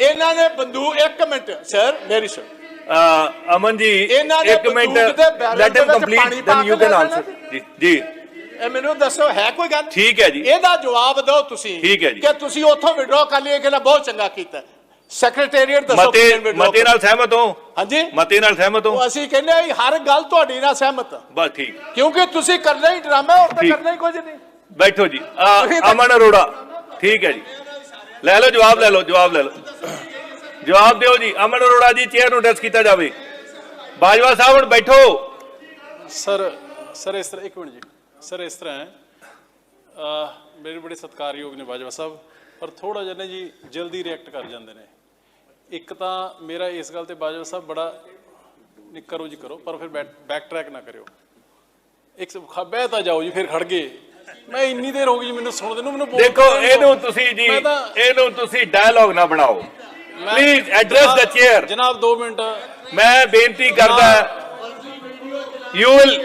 ਇਹਨਾਂ ਨੇ ਬੰਦੂਕ ਇੱਕ ਮਿੰਟ ਸਰ ਮੇਰੀ ਅ, ਅਮਨ ਜੀ ਇਹਨਾਂ ਨੇ ਇੱਕ minute let him complete then you can answer ਜੀ ਜੀ। ਇਹ ਮੈਨੂੰ ਦੱਸੋ ਹੈ ਕੋਈ ਗੱਲ? ਠੀਕ ਹੈ ਜੀ। ਇਹਦਾ ਜਵਾਬ ਦਿਓ ਤੁਸੀਂ ਠੀਕ ਹੈ ਜੀ। ਕਿ ਤੁਸੀਂ ਉੱਥੋਂ ਵਿਡਰੋ ਕਰ ਲਈ ਕਿ ਬਹੁਤ ਚੰਗਾ ਕੀਤਾ। ਸੈਕਟਰੀਏਟ ਦੱਸੋ ਮਤੇ ਮਤੇ ਨਾਲ ਸਹਿਮਤ ਹੋ? ਹਾਂਜੀ। ਮਤੇ ਨਾਲ ਸਹਿਮਤ ਹੋ? ਅਸੀਂ ਕਹਿੰਦੇ ਹਰ ਗੱਲ ਤੁਹਾਡੀ ਨਾਲ ਸਹਿਮਤ। ਬਸ ਠੀਕ। ਕਿਉਂਕਿ ਤੁਸੀਂ ਕਰਨਾ ਹੀ ਡਰਾਮਾ ਹੋਰ ਤਾਂ। ਕਰਨਾ ਹੀ ਕੁਝ ਨਹੀਂ। ਬੈਠੋ ਜੀ। ਤਾਂ- ਅਮਨ ਅਰੋੜਾ। ਠੀਕ ਹੈ ਜੀ। ਲੈ ਲਓ ਜਵਾਬ ਲੈ ਲਓ ਜਵਾਬ ਲੈ ਲਓ। ਜਵਾਬ ਦਿਓ ਜੀ ਅਮਨ ਅਰੋੜਾ ਜੀ ਚੇਅਰ ਨੂੰ ਡੈਸ ਕੀਤਾ ਜਾਵੇ। ਬਾਜਵਾ ਸਾਹਿਬ ਹੁਣ ਬੈਠੋ। ਸਰ ਸਰ ਇਸ ਤਰ੍ਹਾਂ ਇੱਕ ਮਿੰਟ ਜੀ। ਸਰ ਇਸ ਤਰ੍ਹਾਂ ਹੈ। ਮੇਰੇ ਬੜੇ ਸਤਿਕਾਰਯੋਗ ਨੇ ਬਾਜਵਾ ਸਾਹਿਬ ਪਰ ਥੋੜਾ ਜਿਹਾ ਨਾ ਜੀ ਜਲਦੀ ਰਿਐਕਟ ਕਰ ਜਾਂਦੇ ਨੇ। ਇੱਕ ਤਾਂ ਮੇਰਾ ਇਸ ਗੱਲ ਤੇ ਬਾਜਵਾ ਸਾਹਿਬ ਬੜਾ ਨਹੀਂ ਕਰੋ ਜੀ ਕਰੋ ਪਰ ਫਿਰ ਬੈਕ ਟਰੈਕ ਨਾ ਕਰਿਓ। ਇੱਕ ਖੱਬੇ ਤਾਂ ਜਾਓ ਜੀ ਫਿਰ ਖੜ ਗਏ। ਮੈਂ ਇੰਨੀ ਦੇਰ ਹੋ ਗਈ ਮੈਨੂੰ ਸੁਣਦੇ ਨੂੰ ਮੈਨੂੰ ਬੋਲ ਦੇਖੋ ਇਹਨੂੰ ਤੁਸੀਂ ਜੀ ਮੈਂ ਤਾਂ- ਇਹਨੂੰ ਤੁਸੀਂ ਡਾਇਲੌਗ ਨਾ ਬਣਾਓ। ਪਲੀਜ਼ ਐਡਰੈਸ ਦ ਚੇਅਰ ਜਨਾਬ 2 ਮਿੰਟ। ਮੈਂ ਬੇਨਤੀ ਕਰਦਾ ਯੂ ਵਿਲ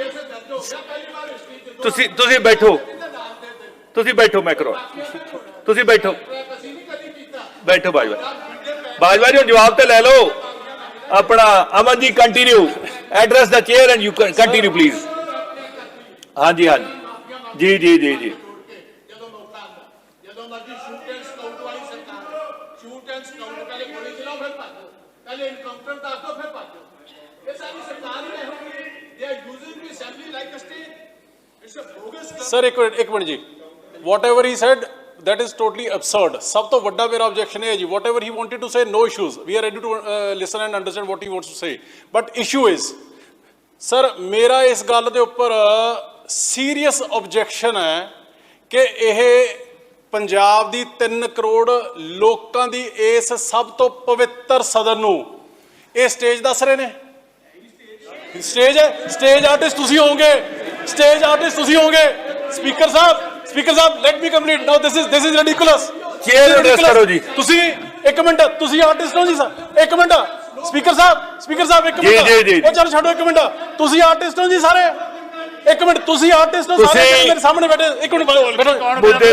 ਤੁਸੀਂ ਤੁਸੀਂ ਬੈਠੋ। ਤੁਸੀਂ ਬੈਠੋ ਮੈਂ ਕਰੋ। ਤੁਸੀਂ ਬੈਠੋ। ਬੈਠੋ ਬਾਜਵਾ। ਬਾਜਵਾ ਜੀ ਹੁਣ ਜਵਾਬ ਤੇ ਲੈ ਲਓ। ਆਪਣਾ Aman ji continue address the chair and you continue please ਹਾਂਜੀ ਹਾਂਜੀ। ਜੀ ਜੀ ਜੀ ਜੀ ਜਦੋਂ ਮੌਕਾ ਆਉਂਦਾ ਜਦੋਂ ਮਰਜ਼ੀ ਸ਼ੂਟ ਐਂਡ ਸਕਾਊਟ ਵਾਲੀ ਸਰਕਾਰ ਸ਼ੂਟ ਐਂਡ ਸਕਾਊਟ ਪਹਿਲੇ ਗੋਲੀ ਚਲਾਓ ਫਿਰ ਭੱਜੋ ਪਹਿਲੇ ਇਨਕਾਊਂਟਰ ਦੱਸ ਦਿਓ ਫਿਰ ਭੱਜੋ ਇਹ ਸਾਰੀ ਸਰਕਾਰ ਹੀ ਇਹੋ ਜਿਹੀ they are using the assembly like a stage it's a bogus sir ਇੱਕ ਮਿੰਟ ਇੱਕ ਮਿੰਟ ਜੀ whatever he said that is totally absurd. ਸਭ ਤੋਂ ਵੱਡਾ ਮੇਰਾ objection ਇਹ ਹੈ ਜੀ whatever he wanted to say no issues. We are ready to uh, listen and understand what he wants to say. But issue is sir ਮੇਰਾ ਇਸ ਗੱਲ ਦੇ ਉੱਪਰ ਸੀਰੀਅਸ ਆਬਜੈਕਸ਼ਨ ਹੈ ਕਿ ਇਹ ਪੰਜਾਬ ਦੀ 3 ਕਰੋੜ ਲੋਕਾਂ ਦੀ ਇਸ ਸਭ ਤੋਂ ਪਵਿੱਤਰ ਸਦਨ ਨੂੰ ਇਹ ਸਟੇਜ ਦੱਸ ਰਹੇ ਨੇ? ਸਟੇਜ ਹੈ? ਸਟੇਜ ਆਰਟਿਸਟ ਤੁਸੀਂ ਹੋਵੋਗੇ। ਸਟੇਜ ਆਰਟਿਸਟ ਤੁਸੀਂ ਹੋਵੋਗੇ। ਸਪੀਕਰ ਸਾਹਿਬ speaker Sahib let me complete now this is this is ridiculous Chair address ਕਰੋ ਜੀ। ਤੁਸੀਂ ਇੱਕ ਮਿੰਟ ਤੁਸੀਂ ਆਰਟਿਸਟ ਹੋ ਜੀ ਸਰ ਇੱਕ ਮਿੰਟ। ਸਪੀਕਰ ਸਾਹਿਬ ਸਪੀਕਰ ਸਾਹਿਬ ਇੱਕ ਮਿੰਟ। ਉਹ ਚਲੋ ਛੱਡੋ ਇੱਕ ਮਿੰਟ। ਤੁਸੀਂ ਆਰਟਿਸਟ ਹੋ ਜੀ ਸਾਰੇ। ਇੱਕ ਮਿੰਟ ਤੁਸੀਂ ਆਰਟਿਸਟ ਹੋ ਸਾਰੇ ਤੁਸੀਂ- ਮੇਰੇ ਸਾਹਮਣੇ ਬੈਠੇ ਇੱਕ ਮਿੰਟ ਬੈਠੋ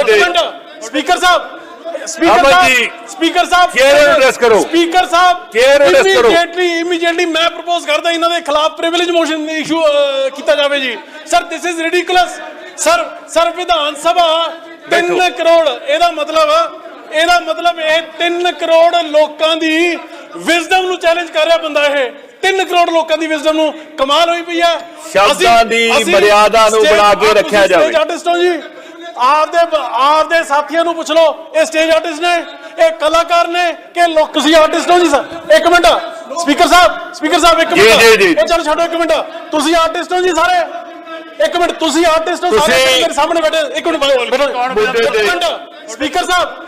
ਤੇ- ਮਿੰਟ। ਸਪੀਕਰ ਸਾਹਿਬ ਸਪੀਕਰ ਅਮਨ ਸਾਹਿਬ ਸਪੀਕਰ ਸਾਹਿਬ chair address ਕਰੋ। ਸਪੀਕਰ ਸਾਹਿਬ Chair address ਕਰੋ। ਇਮੀਡੀਏਟਲੀ ਇਮੀਡੀਏਟਲੀ ਮੈਂ ਪ੍ਰਪੋਜ਼ ਕਰਦਾ ਇਹਨਾਂ ਦੇ ਖਿਲਾਫ ਪ੍ਰਿਵਿਲੇਜ ਮੋਸ਼ਨ ਇਸ਼ੂ ਕੀਤਾ ਜਾਵੇ ਜੀ। Sir this is ridiculous sir sir Vidhan Sabha 3 ਬੈਠੋ। ਕਰੋੜ। ਇਹਦਾ ਮਤਲਬ ਇਹਦਾ ਮਤਲਬ ਇਹ 3 ਕਰੋੜ ਲੋਕਾਂ ਦੀ ਵਿਜ਼ਡਮ ਨੂੰ ਚੈਲੰਜ ਕਰ ਰਿਹਾ ਬੰਦਾ ਇਹ। 3 ਕਰੋੜ ਲੋਕਾਂ ਦੀ ਵਿਜ਼ਡਮ ਨੂੰ ਕਮਾਲ ਹੋਈ ਪਈ ਆ। ਸ਼ਬਦਾਂ ਦੀ ਮਰਿਆਦਾ ਨੂੰ ਬਣਾ ਕੇ ਰੱਖਿਆ ਜਾਵੇ। ਆਰਟਿਸਟ ਜੀ। ਆਪਦੇ ਆਪਦੇ ਸਾਥੀਆਂ ਨੂੰ ਪੁੱਛ ਲਓ ਇਹ ਸਟੇਜ ਆਰਟਿਸਟ ਨੇ ਇਹ ਕਲਾਕਾਰ ਨੇ ਕਿ ਲੋਕ ਤੁਸੀਂ ਆਰਟਿਸਟ ਹੋ ਜੀ ਸਰ। ਇੱਕ ਮਿੰਟ। ਸਪੀਕਰ ਸਾਹਿਬ ਸਪੀਕਰ ਸਾਹਿਬ ਇੱਕ ਮਿੰਟ। ਉਹ ਚਲੋ ਛੱਡੋ ਇੱਕ ਮਿੰਟ। ਤੁਸੀਂ ਆਰਟਿਸਟ ਹੋ ਜੀ ਸਾਰੇ। ਇੱਕ ਮਿੰਟ ਤੁਸੀਂ ਆਰਟਿਸਟ ਹੋ ਸਾਰੇ ਮੇਰੇ ਸਾਹਮਣੇ ਬੈਠੇ ਇੱਕ ਮਿੰਟ ਬੈਠੋ ਮੁੱਦੇ ਤੇ- ਇੱਕ ਮਿੰਟ। ਸਪੀਕਰ ਸਾਹਿਬ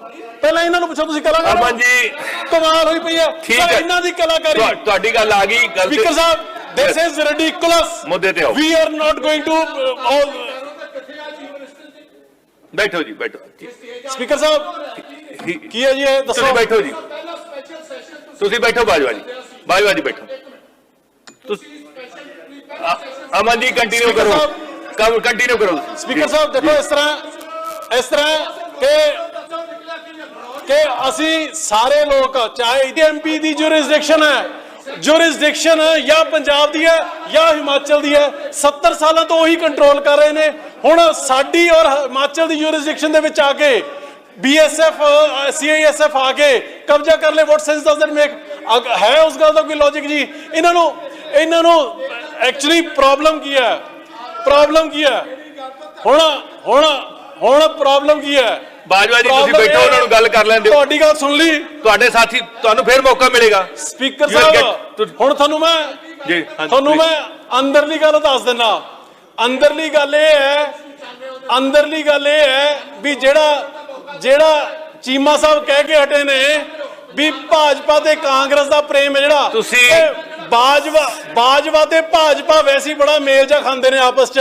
ਪਹਿਲਾਂ ਇਹਨਾਂ ਨੂੰ ਪੁੱਛੋ ਤੁਸੀਂ ਕਲਾਕਾਰ ਹੋ? ਅਮਨ ਜੀ। ਕਮਾਲ ਹੋਈ ਪਈ ਹੈ। ਠੀਕ ਸਰ, ਹੈ। ਇਹਨਾਂ ਦੀ ਕਲਾਕਾਰੀ। ਤੁਹਾ- ਤੁਹਾਡੀ ਗੱਲ ਆ ਗਈ ਗੱਲ ਤੇ- ਸਪੀਕਰ ਸਾਹਿਬ ਦਿਸ ਇਜ਼ ਰਿਡੀਕੁਲਸ ਮੁੱਦੇ ਤੇ ਆਓ। We are not going to all ਬੈਠੋ ਜੀ ਬੈਠੋ। ਸਪੀਕਰ ਸਾਹਿਬ ਠੀਕ- ਕੀ ਹੈ ਜੀ ਇਹ? ਦੱਸੋ। ਤੁਸੀਂ ਬੈਠੋ ਜੀ। ਪਹਿਲਾ ਸਪੈਸ਼ਲ ਸੈਸ਼ਨ ਤੁਸੀਂ ਬੈਠੋ ਬਾਜਵਾ ਜੀ। ਬਾਜਵਾ ਜੀ ਬੈਠੋ। ਤੁਸੀਂ ਅ- ਅਮਨ ਜੀ ਕੰਟੀਨਿਊ Speaker ਕਰੋ। ਸਾਹਿਬ। ਕੰਮ ਕੰਟੀਨਿਊ ਕਰੋ ਸਪੀਕਰ ਸਾਹਿਬ ਦੇਖੋ ਇਸ ਤਰ੍ਹਾਂ ਇਸ ਤਰ੍ਹਾਂ ਕਿ ਕਿ ਅਸੀਂ ਸਾਰੇ ਲੋਕ, ਚਾਹੇ ਐਮਪੀ ਦੀ ਜੁਰਿਸਡਿਕਸ਼ਨ ਹੈ ਜੁਰਿਸਡਿਕਸ਼ਨ ਜਾਂ ਪੰਜਾਬ ਦੀ ਹੈ, ਜਾਂ ਹਿਮਾਚਲ ਦੀ ਹੈ 70 ਸਾਲਾਂ ਤੋਂ ਉਹੀ ਕੰਟਰੋਲ ਕਰ ਰਹੇ ਨੇ। ਹੁਣ ਸਾਡੀ ਔਰ ਹਿਮਾਚਲ ਦੀ ਜੁਰਿਸਡਿਕਸ਼ਨ ਦੇ ਵਿੱਚ ਆ ਕੇ ਬੀਐਸਐਫ ਸੀਆਈਐਸਐਫ ਆ ਕੇ ਕਬਜ਼ਾ ਕਰ ਲੈ what sense does that make ਹੈ ਉਸ ਗੱਲ ਦਾ ਕੋਈ ਲੌਜੀਕ ਜੀ? ਇਹਨਾਂ ਨੂੰ ਇਹਨਾਂ ਨੂੰ ਐਕਚੁਅਲੀ ਪ੍ਰੋਬਲਮ ਕੀ ਹੈ? ਪ੍ਰੋਬਲਮ ਕੀ ਹੈ? ਹੁਣ ਹੁਣ ਹੁਣ ਪ੍ਰੋਬਲਮ ਕੀ ਹੈ? ਬਾਜਵਾ ਜੀ ਤੁਸੀਂ Problem ਬੈਠੋ ਇਹ ਉਹਨਾਂ ਨੂੰ ਗੱਲ ਕਰ ਲੈਣ ਦਿਓ ਤੁਹਾਡੀ ਗੱਲ ਸੁਣ ਲਈ। ਤੁਹਾਡੇ ਸਾਥੀ ਤੁਹਾਨੂੰ ਫੇਰ ਮੌਕਾ ਮਿਲੇਗਾ। ਸਪੀਕਰ You ਸਾਹਿਬ get- ਹੁਣ ਤੁਹਾਨੂੰ ਮੈਂ ਜੀ, ਹਾਂਜੀ, ਤੁਹਾਨੂੰ. ਮੈਂ ਅੰਦਰਲੀ ਗੱਲ ਦੱਸ ਦਿੰਦਾ। ਅੰਦਰਲੀ ਗੱਲ ਇਹ ਹੈ ਅੰਦਰਲੀ ਗੱਲ ਇਹ ਹੈ ਵੀ ਜਿਹੜਾ ਜਿਹੜਾ ਚੀਮਾ ਸਾਹਿਬ ਕਹਿ ਕੇ ਹਟੇ ਨੇ ਵੀ ਭਾਜਪਾ ਤੇ ਕਾਂਗਰਸ ਦਾ ਪ੍ਰੇਮ ਹੈ ਜਿਹੜਾ। ਤੁਸੀਂ- ਇਹ ਬਾਜਵਾ ਬਾਜਵਾ ਤੇ ਭਾਜਪਾ ਵੈਸੇ ਹੀ ਬੜਾ ਮੇਲ ਜਾ ਖਾਂਦੇ ਨੇ ਆਪਸ ਚ।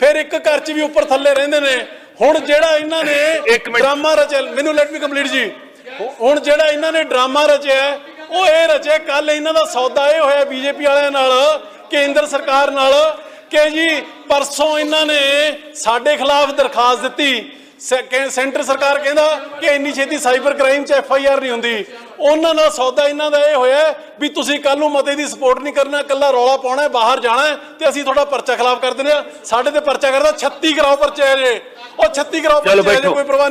ਫਿਰ ਇੱਕ ਘਰ ਚ ਵੀ ਉੱਪਰ ਥੱਲੇ ਰਹਿੰਦੇ ਨੇ। ਹੁਣ ਜਿਹੜਾ ਇਹਨਾਂ ਨੇ। ਡਰਾਮਾ ਰਚਿਆ ਮੈਨੂੰ ਲੈਟ ਮੀ ਕੰਪਲੀਟ ਜੀ। ਹੁਣ ਜਿਹੜਾ ਇਹਨਾਂ ਨੇ ਡਰਾਮਾ ਰਚਿਆ ਉਹ ਇਹ ਰਚਿਆ ਕੱਲ ਇਹਨਾਂ ਦਾ ਸੌਦਾ ਇਹ ਹੋਇਆ ਬੀਜੇਪੀ ਵਾਲਿਆਂ ਨਾਲ ਕੇਂਦਰ ਸਰਕਾਰ ਨਾਲ ਕਿ ਜੀ ਪਰਸੋਂ ਇਹਨਾਂ ਨੇ ਸਾਡੇ ਖਿਲਾਫ ਦਰਖਾਸਤ ਦਿੱਤੀ। ਸੈਂਟਰ ਸਰਕਾਰ ਕਹਿੰਦਾ ਕਿ ਇੰਨੀ ਛੇਤੀ ਸਾਈਬਰ ਕ੍ਰਾਈਮ ਚ ਐਫ ਆਈ ਆਰ ਨਹੀਂ ਹੁੰਦੀ। ਉਹਨਾਂ ਨਾਲ ਸੌਦਾ ਇਹਨਾਂ ਦਾ ਇਹ ਹੋਇਆ ਵੀ ਤੁਸੀਂ ਕੱਲ ਨੂੰ ਮਤੇ ਦੀ ਸਪੋਰਟ ਨਹੀਂ ਕਰਨਾ ਕੱਲਾ ਰੌਲਾ ਪਾਉਣਾ ਹੈ, ਬਾਹਰ ਜਾਣਾ ਤੇ ਅਸੀਂ ਤੁਹਾਡਾ ਪਰਚਾ ਖਿਲਾਫ ਕਰ ਦਿੰਦੇ ਆ ਸਾਡੇ ਤੇ ਪਰਚਾ ਕਰਦਾ 36 ਕਰਾਓ ਪਰਚੇ ਜੇ ਉਹ 36 ਕਰਾਓ ਪਰਚੇ ਜੇ। ਕੋਈ ਪਰਵਾਹ